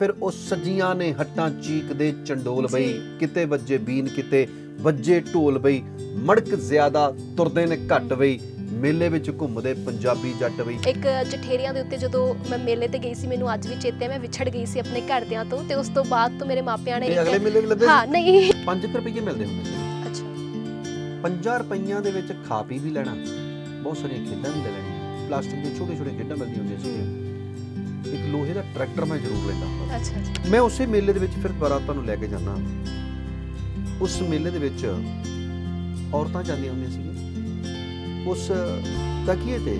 ਫਿਰ ਉਹ ਸੱਜੀਆਂ ਨੇ ਹੱਟਾਂ ਚੀਕਦੇ ਚੰਡੋਲ ਬਈ ਕਿਤੇ ਵੱਜੇ ਬੀਨ ਕਿਤੇ ਵੱਜੇ ਢੋਲ ਬਈ। ਮੜਕ ਜ਼ਿਆਦਾ ਤੁਰਦੇ ਨੇ ਘੱਟ ਬਈ। ਮੇਲੇ ਵਿੱਚ ਘੁੰਮਦੇ ਪੰਜਾਬੀ ਜੱਟ ਬਈ। ਇੱਕ ਜਠੇਰਿਆਂ ਦੇ ਉੱਤੇ ਜਦੋਂ ਮੈਂ ਮੇਲੇ ਤੇ ਗਈ ਸੀ ਮੈਨੂੰ ਅੱਜ ਵੀ ਚੇਤੇ ਹੈ ਮੈਂ ਵਿਛੜ ਗਈ ਸੀ ਆਪਣੇ ਘਰਦਿਆਂ ਤੋਂ ਤੇ ਉਸ ਤੋਂ ਬਾਅਦ ਤੋਂ ਮੇਰੇ ਮਾਪਿਆਂ ਨੇ ਇਹ ਅਗਲੇ ਮੇਲੇ ਵੀ ਲੱਭੇ ਹਾਂ ਨਹੀਂ। 5 ਰੁਪਏ ਮਿਲਦੇ ਹੁੰਦੇ ਸੀ। ਅੱਛਾ। 5 ਰੁਪਈਆਂ ਦੇ ਵਿੱਚ ਖਾ ਪੀ ਵੀ ਲੈਣਾ। ਬਹੁਤ ਸਾਰੀਆਂ ਖੇਡਾਂ ਵੀ ਲੈ ਲੈਣੀਆਂ। ਪਲਾਸਟਿਕ ਦੀਆਂ ਛੋਟੇ ਛੋਟੇ ਖੇਡਾਂ ਮਿਲਦੀਆਂ ਹੁੰਦੀਆਂ ਸੀ। ਲੋਹੇ ਦਾ ਟਰੈਕਟਰ ਮੈਂ ਜ਼ਰੂਰ ਲੈਂਦਾ ਹੁੰਦਾ। ਅੱਛਾ ਅੱਛਾ ਮੈਂ ਉਸੇ ਮੇਲੇ ਦੇ ਵਿੱਚ ਫਿਰ ਦੁਬਾਰਾ ਤੁਹਾਨੂੰ ਲੈ ਕੇ ਜਾਣਾ ਉਸ ਮੇਲੇ ਦੇ ਵਿੱਚ ਔਰਤਾਂ ਜਾਂਦੀਆਂ ਹੁੰਦੀਆਂ ਸੀ ਉਸ ਤਕੀਏ ਤੇ?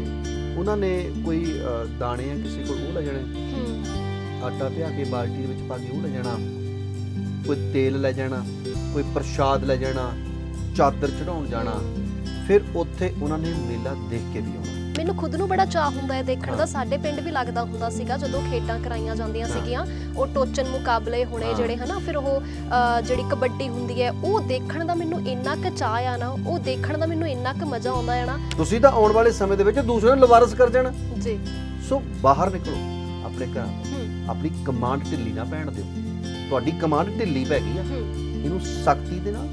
ਉਹਨਾਂ ਨੇ ਕੋਈ ਦਾਣੇ ਆ ਕਿਸੇ ਕੋਲ ਉਹ ਲੈ ਜਾਣੇ। ਆਟਾ ਪਿਆ ਕੇ ਬਾਲਟੀ ਦੇ ਵਿੱਚ ਪਾ ਕੇ ਉਹ ਲੈ ਜਾਣਾ। ਕੋਈ ਤੇਲ ਲੈ ਜਾਣਾ ਕੋਈ ਪ੍ਰਸ਼ਾਦ ਲੈ ਜਾਣਾ ਚਾਦਰ ਚੜਾਉਣ ਜਾਣਾ। ਫਿਰ ਉੱਥੇ ਉਹਨਾਂ ਨੇ ਮੇਲਾ ਦੇਖ ਕੇ ਵੀ ਆਉਣਾ। ਮੈਨੂੰ ਖੁਦ ਨੂੰ ਬੜਾ ਚਾਹ ਹੁੰਦਾ ਹੈ ਦੇਖਣ ਦਾ। ਸਾਡੇ ਪਿੰਡ ਵੀ ਲੱਗਦਾ ਹੁੰਦਾ ਸੀਗਾ ਜਦੋਂ ਖੇਡਾਂ ਕਰਾਈਆਂ ਜਾਂਦੀਆਂ। ਸੀਗੀਆਂ। ਉਹ ਟੋਚਨ ਮੁਕਾਬਲੇ ਹੋਣੇ। ਜਿਹੜੇ ਹਨਾ ਫਿਰ ਉਹ ਜਿਹੜੀ ਕਬੱਡੀ ਹੁੰਦੀ ਹੈ ਉਹ ਦੇਖਣ ਦਾ ਮੈਨੂੰ ਇੰਨਾ ਕੁ ਚਾਹ ਆ ਨਾ ਉਹ ਦੇਖਣ ਦਾ ਮੈਨੂੰ ਇੰਨਾ ਕੁ ਮਜ਼ਾ ਆਉਂਦਾ ਹੈ ਨਾ। ਤੁਸੀਂ ਤਾਂ ਆਉਣ ਵਾਲੇ ਸਮੇਂ ਦੇ ਵਿੱਚ ਦੂਸਰੇ ਨੂੰ ਲਵਾਰਸ ਕਰ ਜਾਣਾ ਜੀ। ਸੋ ਬਾਹਰ ਨਿਕਲੋ ਆਪਣੇ ਘਰਾਂ ਆਪਣੀ ਕਮਾਂਡ ਢਿੱਲੀ ਨਾ ਪੈਣ ਦਿਓ। ਤੁਹਾਡੀ ਕਮਾਂਡ ਢਿੱਲੀ ਪੈ ਗਈ ਆ। ਇਹਨੂੰ ਸਖਤੀ ਦੇ ਨਾਲ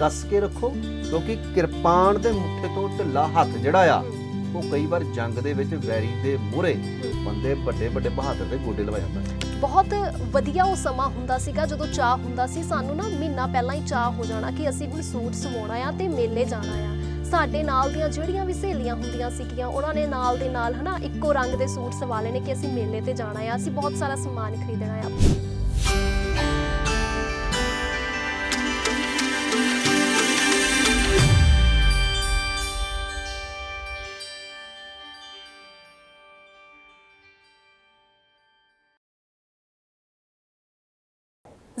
ਕੱਸ ਕੇ ਰੱਖੋ। ਕਿਉਂਕਿ ਕਿਰਪਾਨ ਦੇ ਮੁੱਠੇ ਤੋਂ ਢਿੱਲਾ ਹੱਥ ਜਿਹੜਾ ਆ, ਉਹ ਕਈ ਵਾਰ ਜੰਗ ਦੇ ਵਿੱਚ ਵੈਰੀ ਦੇ ਮੂਹਰੇ ਬੰਦੇ ਵੱਡੇ ਵੱਡੇ ਬਹਾਦਰ ਦੇ ਗੋਡੇ ਲਵਾ ਜਾਂਦਾ ਬਹੁਤ ਵਧੀਆ ਉਹ ਸਮਾਂ ਹੁੰਦਾ ਸੀਗਾ ਜਦੋਂ ਚਾਹ ਹੁੰਦਾ ਸੀ। ਸਾਨੂੰ ਨਾ ਮਹੀਨਾ ਪਹਿਲਾਂ ਹੀ ਚਾਹ ਹੋ ਜਾਣਾ ਕਿ ਅਸੀਂ ਹੁਣ ਸੂਟ ਸਵਾਉਣਾ ਆ ਤੇ ਮੇਲੇ ਜਾਣਾ ਆ। ਸਾਡੇ ਨਾਲ ਦੀਆਂ ਜਿਹੜੀਆਂ ਵੀ ਸਹੇਲੀਆਂ ਹੁੰਦੀਆਂ ਸੀਗੀਆਂ, ਉਹਨਾਂ ਨੇ ਨਾਲ ਦੇ ਨਾਲ ਹਨਾ ਇੱਕੋ ਰੰਗ ਦੇ ਸੂਟ ਸਵਾ ਲੈਣੇ ਕਿ ਅਸੀਂ ਮੇਲੇ ਤੇ ਜਾਣਾ ਆ। ਅਸੀਂ ਬਹੁਤ ਸਾਰਾ ਸਮਾਨ ਖਰੀਦਣਾ ਆ।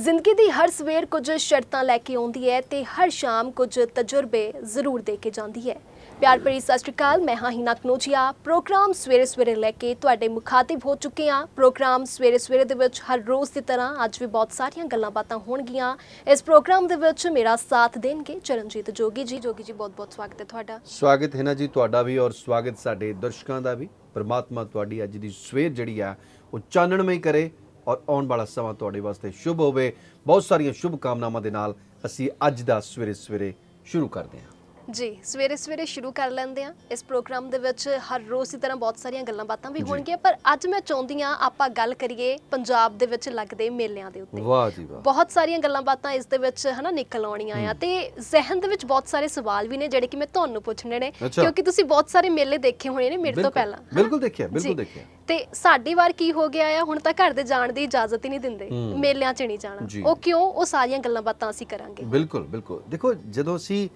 ਜ਼ਿੰਦਗੀ ਦੀ ਹਰ ਸਵੇਰ ਕੁਝ ਸ਼ਰਤਾਂ ਲੈ ਕੇ ਆਉਂਦੀ ਹੈ ਤੇ ਹਰ ਸ਼ਾਮ ਕੁਝ ਤਜਰਬੇ ਜ਼ਰੂਰ ਦੇ ਕੇ ਜਾਂਦੀ ਹੈ। ਪਿਆਰ ਭਰੀ ਸਤਿ ਸ਼੍ਰੀ ਅਕਾਲ, ਮੈਂ ਹਾਂ ਹਿਨਾ ਕਨੋਜੀਆ। ਪ੍ਰੋਗਰਾਮ ਸਵੇਰੇ ਸਵੇਰੇ ਲੈ ਕੇ ਤੁਹਾਡੇ ਮੁਖਾਤਿਬ ਹੋ ਚੁੱਕੇ ਹਾਂ। ਪ੍ਰੋਗਰਾਮ ਸਵੇਰੇ ਸਵੇਰੇ ਦੇ ਵਿੱਚ ਹਰ ਰੋਜ਼ ਦੀ ਤਰ੍ਹਾਂ ਅੱਜ ਵੀ ਬਹੁਤ ਸਾਰੀਆਂ ਗੱਲਾਂ ਬਾਤਾਂ ਹੋਣਗੀਆਂ। ਇਸ ਪ੍ਰੋਗਰਾਮ ਦੇ ਵਿੱਚ ਮੇਰਾ ਸਾਥ ਦੇਣਗੇ ਚਰਨਜੀਤ ਜੋਗੀ ਜੀ। ਜੋਗੀ ਜੀ ਬਹੁਤ ਬਹੁਤ ਸਵਾਗਤ ਹੈ ਤੁਹਾਡਾ। ਸਵਾਗਤ ਹੈ ਨਾ ਜੀ ਤੁਹਾਡਾ ਵੀ ਔਰ ਸਵਾਗਤ ਸਾਡੇ ਦਰਸ਼ਕਾਂ ਦਾ ਵੀ। ਪ੍ਰਮਾਤਮਾ ਤੁਹਾਡੀ ਅੱਜ ਦੀ ਸਵੇਰ ਜਿਹੜੀ ਆ, ਉਹ ਚਾਨਣਮਈ ਕਰੇ। ਔਰ ਆਉਣ ਵਾਲਾ ਸਮਾਂ ਤੁਹਾਡੇ ਵਾਸਤੇ ਸ਼ੁਭ ਹੋਵੇ। ਬਹੁਤ ਸਾਰੀਆਂ ਸ਼ੁਭ ਕਾਮਨਾਵਾਂ ਦੇ ਨਾਲ ਅਸੀਂ ਅੱਜ ਦਾ ਸਵੇਰੇ ਸਵੇਰੇ ਸ਼ੁਰੂ ਕਰਦੇ ਹਾਂ। ਜੀ ਸਵੇਰੇ ਸਵੇਰੇ ਸ਼ੁਰੂ ਕਰ ਲੈਂਦੇ ਆ ਇਸ ਪ੍ਰੋਗਰਾਮ ਦੇ ਵਿੱਚ ਹਰ ਰੋਜ਼ ਦੀ ਤਰ੍ਹਾਂ ਬਹੁਤ ਸਾਰੀਆਂ ਗੱਲਾਂ ਬਾਤਾਂ ਵੀ। ਹੋਣਗੀਆਂ ਪਰ ਅੱਜ ਮੈਂ ਚਾਹੁੰਦੀ ਆ ਆਪਾਂ ਗੱਲ ਕਰੀਏ ਪੰਜਾਬ ਦੇ ਵਿੱਚ ਲੱਗਦੇ ਮੇਲਿਆਂ ਦੇ ਉੱਤੇ ਵਾਹ ਜੀ ਵਾਹ ਬਹੁਤ ਸਾਰੀਆਂ ਗੱਲਾਂ ਬਾਤਾਂ ਇਸ ਦੇ ਵਿੱਚ ਹਨਾ ਨਿਕਲ ਆਉਣੀਆਂ ਆ ਤੇ ਜ਼ਹਿਨ ਦੇ ਵਿੱਚ ਬਹੁਤ ਸਾਰੇ ਸਵਾਲ ਵੀ ਨੇ ਜਿਹੜੇ ਕਿ ਮੈਂ ਤੁਹਾਨੂੰ ਪੁੱਛਣੇ ਨੇ। ਕਿਉਂਕਿ ਤੁਸੀਂ ਬਹੁਤ ਸਾਰੇ ਮੇਲੇ ਦੇਖੇ ਹੋਣੇ ਨੇ ਮੇਰੇ ਤੋਂ ਪਹਿਲਾਂ? ਬਿਲਕੁਲ ਦੇਖਿਆ ਬਿਲਕੁਲ। ਦੇਖਿਆ ਤੇ ਸਾਡੀ ਵਾਰ ਕੀ ਹੋ ਗਿਆ ਆ ਹੁਣ ਤਾਂ ਘਰ ਦੇ ਜਾਣ ਦੀ ਇਜਾਜ਼ਤ ਹੀ ਨਹੀਂ ਦਿੰਦੇ। ਮੇਲਿਆਂ 'ਚ ਨਹੀਂ ਜਾਣਾ। ਉਹ ਕਿਉਂ ਉਹ ਸਾਰੀਆਂ ਗੱਲਾਂ ਬਾਤਾਂ ਅਸੀਂ ਕਰਾਂਗੇ ਬਿਲਕੁਲ ਬਿਲਕੁਲ ਦੇਖੋ ਜਦੋਂ ਅਸੀਂ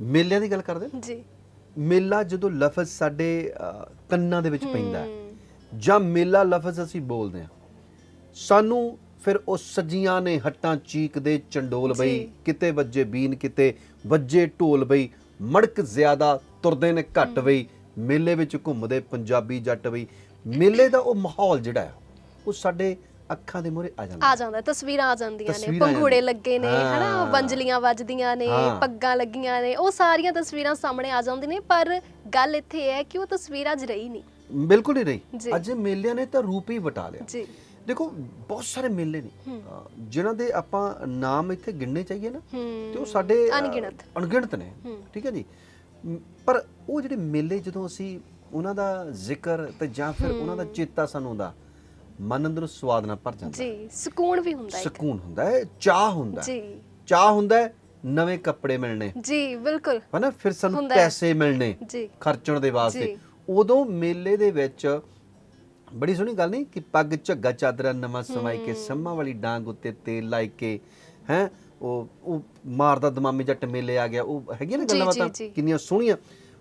ਮੇਲਿਆਂ ਦੀ ਗੱਲ ਕਰਦੇ ਜੀ। ਮੇਲਾ ਜਦੋਂ ਲਫ਼ਜ਼ ਸਾਡੇ ਕੰਨਾਂ ਦੇ ਵਿੱਚ ਪੈਂਦਾ ਹੈ। ਹੂੰ, ਜਾਂ ਮੇਲਾ ਲਫ਼ਜ਼ ਅਸੀਂ ਬੋਲਦੇ ਹਾਂ। ਸਾਨੂੰ ਫਿਰ ਉਹ ਸੱਜੀਆਂ ਨੇ ਹੱਟਾਂ ਚੀਕਦੇ ਚੰਡੋਲ ਬਈ ਜੀ। ਕਿਤੇ ਵੱਜੇ ਬੀਨ ਕਿਤੇ ਵੱਜੇ ਢੋਲ ਬਈ ਮੜਕ ਜ਼ਿਆਦਾ ਤੁਰਦੇ ਨੇ ਘੱਟ ਬਈ ਮੇਲੇ ਵਿੱਚ ਘੁੰਮਦੇ ਪੰਜਾਬੀ ਜੱਟ ਬਈ। ਮੇਲੇ ਦਾ ਉਹ ਮਾਹੌਲ ਜਿਹੜਾ ਹੈ ਉਹ ਸਾਡੇ ਅੱਖਾਂ ਦੇ ਮੂਹਰੇ ਆ ਜਾਂਦਾ ਆ ਜਾਂਦਾ ਤਸਵੀਰਾਂ ਆ ਜਾਂਦੀਆਂ ਨੇ ਤਸਵੀਰਾਂ ਆ ਪੰਘੂੜੇ ਜਾਂਦੀਆਂ। ਲੱਗੇ ਨੇ ਹਾਂ। ਹਨਾ ਵੰਜਲੀਆਂ ਵੱਜਦੀਆਂ ਨੇ ਹਾਂ। ਪੱਗਾਂ ਲੱਗੀਆਂ ਨੇ ਉਹ ਸਾਰੀਆਂ ਤਸਵੀਰਾਂ ਸਾਹਮਣੇ ਆ ਜਾਂਦੀਆਂ ਨੇ ਪਰ ਗੱਲ ਇੱਥੇ ਹੈ ਕਿ ਉਹ ਤਸਵੀਰ ਅੱਜ ਰਹੀ ਨਹੀਂ ਬਿਲਕੁਲ ਹੀ ਜੀ। ਨਹੀਂ ਅੱਜ ਮੇਲਿਆਂ ਨੇ ਤਾਂ ਰੂਪ ਹੀ ਵਟਾ ਲਿਆ ਜੀ ਦੇਖੋ ਬਹੁਤ ਸਾਰੇ ਮੇਲੇ ਨੇ ਹੂੰ। ਅ, ਜਿਨ੍ਹਾਂ ਦੇ ਆਪਾਂ ਨਾਮ ਇੱਥੇ ਗਿਣਨੇ ਚਾਹੀਏ ਨਾ ਹੂੰ ਤੇ ਉਹ ਸਾਡੇ ਅ, ਅਣਗਿਣਤ। ਅਣਗਿਣਤ ਨੇ ਹੂੰ। ਠੀਕ ਹੈ ਜੀ ਮ, ਪਰ ਉਹ ਜਿਹੜੇ ਮੇਲੇ ਜਦੋਂ ਅਸੀਂ ਉਹਨਾਂ ਦਾ ਜ਼ਿਕਰ ਤੇ ਜਾਂ ਫਿਰ ਉਹਨਾਂ ਦਾ ਚੇਤਾ ਸਾਨੂੰ ਹੁੰਦਾ ਮਨ ਅੰਦਰੋਂ ਸਵਾਦ ਨਾਲ ਭਰ ਜਾਂਦਾ ਜੀ ਸਕੂਨ ਵੀ ਹੁੰਦਾ ਹੈ। ਸਕੂਨ ਹੁੰਦਾ ਹੈ ਚਾਹ ਹੁੰਦਾ ਹੈ। ਜੀ। ਚਾਹ ਹੁੰਦਾ ਹੈ ਨਵੇਂ ਕੱਪੜੇ ਮਿਲਣੇ। ਜੀ ਬਿਲਕੁਲ। ਹਨਾ ਫਿਰ ਸਾਨੂੰ ਹੁੰਦਾ ਹੈ। ਪੈਸੇ ਮਿਲਣੇ ਜੀ। ਖਰਚਣ ਦੇ ਵਾਸਤੇ। ਜੀ। ਉਦੋਂ ਮੇਲੇ ਦੇ ਵਿੱਚ ਬੜੀ ਸੋਹਣੀ ਗੱਲ ਨਹੀਂ ਕਿ ਪੱਗ ਝੱਗਾ ਚਾਦਰਾ ਨਵਾਂ ਸਮਾਈ ਕੇ ਸੰਮਾਂ ਵਾਲੀ ਡਾਂਗ ਉੱਤੇ ਤੇਲ ਲਾਈ ਕੇ ਹੈ ਉਹ ਉਹ ਮਾਰਦਾ ਦਮਾਮੀ ਜੱਟ ਮੇਲੇ ਆ ਗਿਆ ਉਹ ਹੈਗੀਆਂ ਨਾ ਜੀ, ਗੱਲਾਂ ਜੀ, ਬਾਤਾਂ ਜੀ। ਕਿੰਨੀਆਂ ਸੋਹਣੀਆਂ।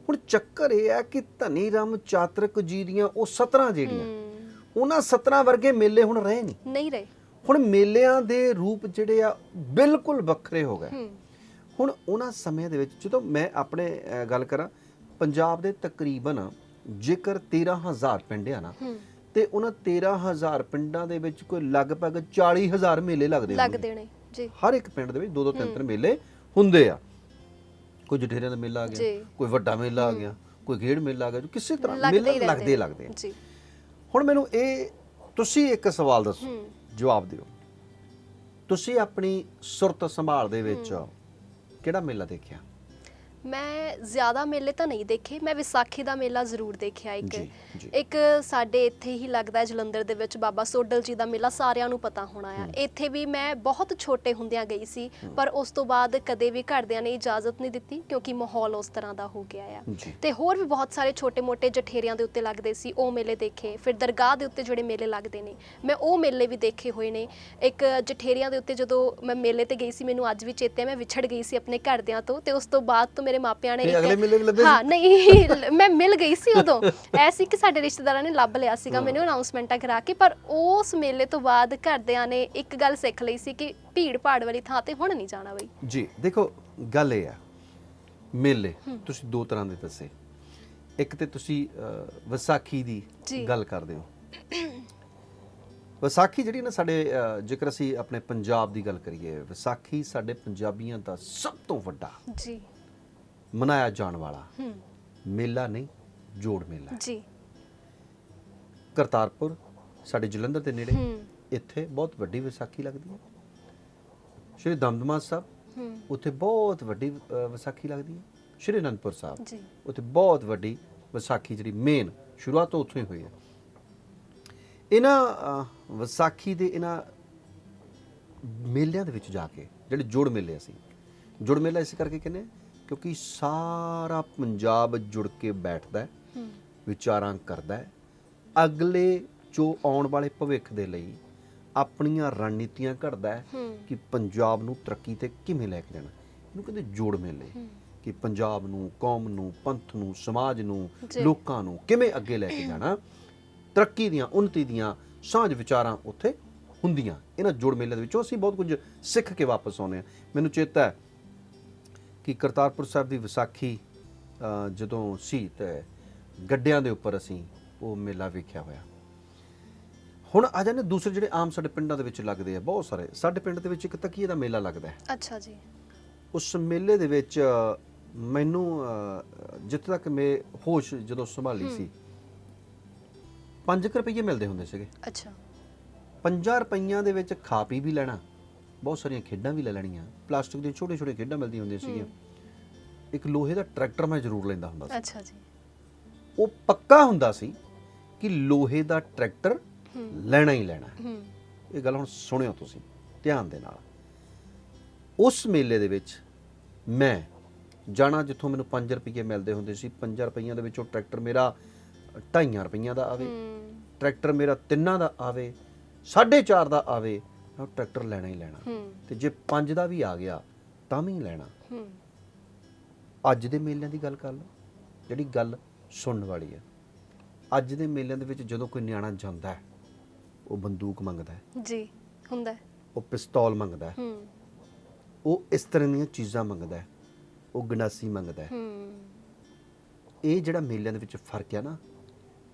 ਹੁਣ ਚੱਕਰ ਇਹ ਆ ਕਿ ਧਨੀ ਰਾਮ ਚਾਤਰਕ ਜੀ ਦੀਆਂ ਉਹ 17 ਜਿਹੜੀਆਂ ਉਹਨਾਂ 17 ਵਰਗੇ ਮੇਲੇ ਹੁਣ ਰਹੇ ਨਹੀਂ। ਨਹੀਂ ਰਹੇ। ਹੁਣ ਮੇਲਿਆਂ ਦੇ ਰੂਪ ਜਿਹੜੇ ਆ ਬਿਲਕੁਲ ਵੱਖਰੇ ਹੋ ਗਏ। ਹੁਣ ਉਹਨਾਂ ਸਮਿਆਂ ਦੇ ਵਿੱਚ ਜਦੋਂ ਮੈਂ ਆਪਣੇ ਗੱਲ ਕਰਾਂ ਪੰਜਾਬ ਦੇ ਤਕਰੀਬਨ ਜੇਕਰ 13000 ਪਿੰਡ ਆ ਨਾ ਤੇ ਉਹਨਾਂ 13000 ਪਿੰਡਾਂ ਦੇ ਵਿੱਚ ਕੋਈ ਲਗਭਗ 40000 ਮੇਲੇ ਲੱਗਦੇ। ਲੱਗਦੇ ਨੇ ਜੀ। ਹਰ ਇੱਕ ਪਿੰਡ ਦੇ ਵਿੱਚ ਦੋ ਦੋ ਤਿੰਨ ਤਿੰਨ ਮੇਲੇ ਹੁੰਦੇ ਆ। ਕੋਈ ਜਠੇਰਿਆਂ ਦਾ ਮੇਲਾ ਆ ਗਿਆ। ਕੋਈ ਵੱਡਾ ਮੇਲਾ ਆ ਗਿਆ ਕੋਈ ਖੇਡ ਮੇਲਾ ਆ ਗਿਆ ਜੋ ਕਿਸੇ ਤਰ੍ਹਾਂ ਮੇਲੇ ਲੱਗਦੇ। ਲੱਗਦੇ ਆ। ਜੀ। ਹੁਣ ਮੈਨੂੰ ਇਹ ਤੁਸੀਂ ਇੱਕ ਸਵਾਲ ਦੱਸੋ ਜਵਾਬ ਦਿਓ। ਤੁਸੀਂ ਆਪਣੀ ਸੁਰਤ ਸੰਭਾਲ ਦੇ ਵਿੱਚ ਕਿਹੜਾ ਮੇਲਾ ਦੇਖਿਆ? ਮੈਂ ਜ਼ਿਆਦਾ ਮੇਲੇ ਤਾਂ ਨਹੀਂ ਦੇਖੇ ਮੈਂ ਵਿਸਾਖੀ ਦਾ ਮੇਲਾ ਜ਼ਰੂਰ ਦੇਖਿਆ ਇੱਕ। ਜੀ, ਜੀ। ਇੱਕ ਸਾਡੇ ਇੱਥੇ ਹੀ ਲੱਗਦਾ ਹੈ ਜਲੰਧਰ ਦੇ ਵਿੱਚ ਬਾਬਾ ਸੋਡਲ ਜੀ ਦਾ ਮੇਲਾ ਸਾਰਿਆਂ ਨੂੰ ਪਤਾ ਹੋਣਾ ਆ। ਇੱਥੇ ਵੀ ਮੈਂ ਬਹੁਤ ਛੋਟੇ ਹੁੰਦਿਆਂ ਗਈ ਸੀ ਪਰ ਉਸ ਤੋਂ ਬਾਅਦ ਕਦੇ ਵੀ ਘਰਦਿਆਂ ਨੇ ਇਜਾਜ਼ਤ ਨਹੀਂ ਦਿੱਤੀ ਕਿਉਂਕਿ ਮਾਹੌਲ ਉਸ ਤਰ੍ਹਾਂ ਦਾ ਹੋ ਗਿਆ ਆ। ਜੀ। ਤੇ ਹੋਰ ਵੀ ਬਹੁਤ ਸਾਰੇ ਛੋਟੇ-ਮੋਟੇ ਜਠੇਰਿਆਂ ਦੇ ਉੱਤੇ ਲੱਗਦੇ ਸੀ ਉਹ ਮੇਲੇ ਦੇਖੇ। ਫਿਰ ਦਰਗਾਹ ਦੇ ਉੱਤੇ ਜਿਹੜੇ ਮੇਲੇ ਲੱਗਦੇ ਨੇ ਮੈਂ ਉਹ ਮੇਲੇ ਵੀ ਦੇਖੇ ਹੋਏ ਨੇ। ਇੱਕ ਜਠੇਰਿਆਂ ਦੇ ਉੱਤੇ ਜਦੋਂ ਮੈਂ ਮੇਲੇ ਤੇ ਗਈ ਸੀ ਮੈਨੂੰ ਅੱਜ ਵੀ ਚੇਤੇ ਹੈ ਮੈਂ ਵਿਛੜ ਗਈ ਸੀ ਆਪਣੇ ਘਰਦਿਆਂ ਤੋਂ ਤੇ ਉਸ ਤੋਂ ਬਾਅਦ ਤੋਂ ਮੇਰੇ ਮਾਪਿਆਂ ਨੇ ਅਗਲੇ ਮੇਲੇ ਵੀ ਲੱਭੇ ਸੀ? ਹਾਂ ਨਹੀਂ ਮੈਂ ਮਿਲ ਗਈ ਸੀ ਉਦੋਂ। ਐਸੀ ਕਿ ਸਾਡੇ ਰਿਸ਼ਤੇਦਾਰਾਂ ਨੇ ਲੱਭ ਲਿਆ ਸੀਗਾ ਮੈਨੂੰ ਅਨਾਉਂਸਮੈਂਟਾਂ ਕਰਾ ਕੇ ਪਰ ਉਸ ਮੇਲੇ ਤੋਂ ਬਾਅਦ ਘਰਦਿਆਂ ਨੇ ਇੱਕ ਗੱਲ ਸਿੱਖ ਲਈ ਸੀ ਕਿ ਭੀੜ ਭਾੜ ਵਾਲੀ ਥਾਂ ਤੇ ਹੁਣ ਨਹੀਂ ਜਾਣਾ ਬਈ। ਜੀ ਦੇਖੋ ਗੱਲ ਇਹ ਆ। ਮੇਲੇ ਤੁਸੀਂ ਦੋ ਤਰ੍ਹਾਂ ਦੇ ਦੱਸੇ। ਇੱਕ ਤੇ ਤੁਸੀਂ ਵਿਸਾਖੀ ਦੀ ਜੀ। ਗੱਲ ਕਰਦੇ ਹੋ। ਵਿਸਾਖੀ ਜਿਹੜੀ ਨਾ ਸਾਡੇ ਜੇਕਰ ਅਸੀਂ ਆਪਣੇ ਪੰਜਾਬ ਦੀ ਗੱਲ ਕਰੀਏ ਵਿਸਾਖੀ ਸਾਡੇ ਪੰਜਾਬੀਆਂ ਦਾ ਸਭ ਤੋਂ ਵੱਡਾ ਜੀ। ਮਨਾਇਆ ਜਾਣ ਵਾਲਾ ਮੇਲਾ ਨਹੀਂ ਜੋੜ ਮੇਲਾ ਹੈ। ਜੀ। ਕਰਤਾਰਪੁਰ ਸਾਡੇ ਜਲੰਧਰ ਦੇ ਨੇੜੇ ਇੱਥੇ ਬਹੁਤ ਵੱਡੀ ਵਿਸਾਖੀ ਲੱਗਦੀ ਹੈ। ਸ਼੍ਰੀ ਦਮਦਮਾ ਸਾਹਿਬ ਉੱਥੇ ਬਹੁਤ ਵੱਡੀ ਵਿਸਾਖੀ ਲੱਗਦੀ ਹੈ। ਸ਼੍ਰੀ ਅਨੰਦਪੁਰ ਸਾਹਿਬ ਜੀ। ਉੱਥੇ ਬਹੁਤ ਵੱਡੀ ਵਿਸਾਖੀ ਜਿਹੜੀ ਮੇਨ ਸ਼ੁਰੂਆਤ ਤੋਂ ਉੱਥੋਂ ਹੀ ਹੋਈ ਹੈ। ਇਹਨਾਂ ਵਿਸਾਖੀ ਦੇ ਇਹਨਾਂ ਮੇਲਿਆਂ ਦੇ ਵਿੱਚ ਜਾ ਕੇ ਜਿਹੜੇ ਜੁੜ ਮੇਲੇ ਅਸੀਂ ਜੁੜ ਮੇਲਾ ਇਸ ਕਰਕੇ ਕਹਿੰਦੇ ਕਿਉਂਕਿ ਸਾਰਾ ਪੰਜਾਬ ਜੁੜ ਕੇ ਬੈਠਦਾ ਹੈ ਵਿਚਾਰਾਂ ਕਰਦਾ ਹੈ। ਅਗਲੇ ਜੋ ਆਉਣ ਵਾਲੇ ਭਵਿੱਖ ਦੇ ਲਈ ਆਪਣੀਆਂ ਰਣਨੀਤੀਆਂ ਘੜਦਾ ਹੈ ਕਿ ਪੰਜਾਬ ਨੂੰ ਤਰੱਕੀ ਤੇ ਕਿਵੇਂ ਲੈ ਕੇ ਜਾਣਾ। ਇਹਨੂੰ ਕਹਿੰਦੇ ਜੋੜ ਮੇਲੇ। ਕਿ ਪੰਜਾਬ ਨੂੰ ਕੌਮ ਨੂੰ ਪੰਥ ਨੂੰ ਸਮਾਜ ਨੂੰ। ਲੋਕਾਂ ਨੂੰ ਕਿਵੇਂ ਅੱਗੇ ਲੈ ਕੇ ਜਾਣਾ। ਤਰੱਕੀ ਦੀਆਂ ਉન્નਤੀ ਦੀਆਂ ਸਾਂਝ ਵਿਚਾਰਾਂ ਉੱਥੇ ਹੁੰਦੀਆਂ। ਇਹਨਾਂ ਜੋੜ ਮੇਲਿਆਂ ਦੇ ਵਿੱਚੋਂ ਅਸੀਂ ਬਹੁਤ ਕੁਝ ਸਿੱਖ ਕੇ ਵਾਪਸ ਆਉਂਦੇ ਹਾਂ। ਮੈਨੂੰ ਚੇਤਾ ਹੈ ਕਿ ਕਰਤਾਰਪੁਰ ਸਾਹਿਬ ਦੀ ਵਿਸਾਖੀ ਜਦੋਂ ਸੀ ਤੇ ਗੱਡਿਆਂ ਦੇ ਉੱਪਰ ਅਸੀਂ ਉਹ ਮੇਲਾ ਵੇਖਿਆ ਹੋਇਆ। ਹੁਣ ਆ ਜਾਂਦੇ ਦੂਸਰੇ ਜਿਹੜੇ ਆਮ ਸਾਡੇ ਪਿੰਡਾਂ ਦੇ ਵਿੱਚ ਲੱਗਦੇ ਆ ਬਹੁਤ ਸਾਰੇ। ਸਾਡੇ ਪਿੰਡ ਦੇ ਵਿੱਚ ਇੱਕ ਤਕੀਏ ਦਾ ਮੇਲਾ ਲੱਗਦਾ ਹੈ। ਅੱਛਾ ਜੀ। ਉਸ ਮੇਲੇ ਦੇ ਵਿੱਚ ਮੈਨੂੰ ਜਿੱਥੇ ਤੱਕ ਮੈਂ ਹੋਸ਼ ਜਦੋਂ ਸੰਭਾਲੀ ਸੀ 5 ਰੁਪਏ ਮਿਲਦੇ ਹੁੰਦੇ ਸੀਗੇ। ਅੱਛਾ। 50 ਰੁਪਈਆਂ ਦੇ ਵਿੱਚ ਖਾ ਪੀ ਵੀ ਲੈਣਾ। ਬਹੁਤ ਸਾਰੀਆਂ ਖੇਡਾਂ ਵੀ ਲੈ ਲੈਣੀਆਂ। ਪਲਾਸਟਿਕ ਦੀਆਂ ਛੋਟੇ ਛੋਟੇ ਖੇਡਾਂ ਮਿਲਦੀਆਂ ਹੁੰਦੀਆਂ ਸੀਗੀਆਂ। ਇੱਕ ਲੋਹੇ ਦਾ ਟਰੈਕਟਰ ਮੈਂ ਜ਼ਰੂਰ ਲੈਂਦਾ ਹੁੰਦਾ ਸੀ। ਅੱਛਾ ਜੀ। ਉਹ ਪੱਕਾ ਹੁੰਦਾ ਸੀ ਕਿ ਲੋਹੇ ਦਾ ਟਰੈਕਟਰ ਲੈਣਾ ਹੀ ਲੈਣਾ। ਇਹ ਗੱਲ ਹੁਣ ਸੁਣਿਓ ਤੁਸੀਂ ਧਿਆਨ ਦੇ ਨਾਲ। ਉਸ ਮੇਲੇ ਦੇ ਵਿੱਚ ਮੈਂ ਜਾਣਾ ਜਿੱਥੋਂ ਮੈਨੂੰ 5 ਰੁਪਏ ਮਿਲਦੇ ਹੁੰਦੇ ਸੀ 5 ਰੁਪਈਆਂ ਦੇ ਵਿੱਚੋਂ ਟਰੈਕਟਰ ਮੇਰਾ 2.5 ਰੁਪਈਆਂ ਦਾ ਆਵੇ ਟਰੈਕਟਰ ਮੇਰਾ ਤਿੰਨਾਂ ਦਾ ਆਵੇ 4.5 ਦਾ ਆਵੇ ਉਹ ਟਰੈਕਟਰ ਲੈਣਾ ਹੀ ਲੈਣਾ। ਤੇ ਜੇ 5 ਦਾ ਵੀ ਆ ਗਿਆ ਤਾਂ ਵੀ ਲੈਣਾ। ਅੱਜ ਦੇ ਮੇਲਿਆਂ ਦੀ ਗੱਲ ਕਰ ਲਓ ਜਿਹੜੀ ਗੱਲ ਸੁਣਨ ਵਾਲੀ ਹੈ ਅੱਜ ਦੇ ਮੇਲਿਆਂ ਦੇ ਵਿੱਚ ਜਦੋਂ ਕੋਈ ਨਿਆਣਾ ਜਾਂਦਾ ਹੈ ਉਹ ਬੰਦੂਕ ਮੰਗਦਾ ਹੈ। ਜੀ ਹੁੰਦਾ ਹੈ। ਉਹ ਪਿਸਤੌਲ ਮੰਗਦਾ ਹੈ। ਉਹ ਇਸ ਤਰ੍ਹਾਂ ਦੀਆਂ ਚੀਜ਼ਾਂ ਮੰਗਦਾ ਹੈ। ਉਹ ਗੰਡਾਸੀ ਮੰਗਦਾ ਹੈ। ਹੂੰ। ਇਹ ਜਿਹੜਾ ਮੇਲਿਆਂ ਦੇ ਵਿੱਚ ਫ਼ਰਕ ਹੈ ਨਾ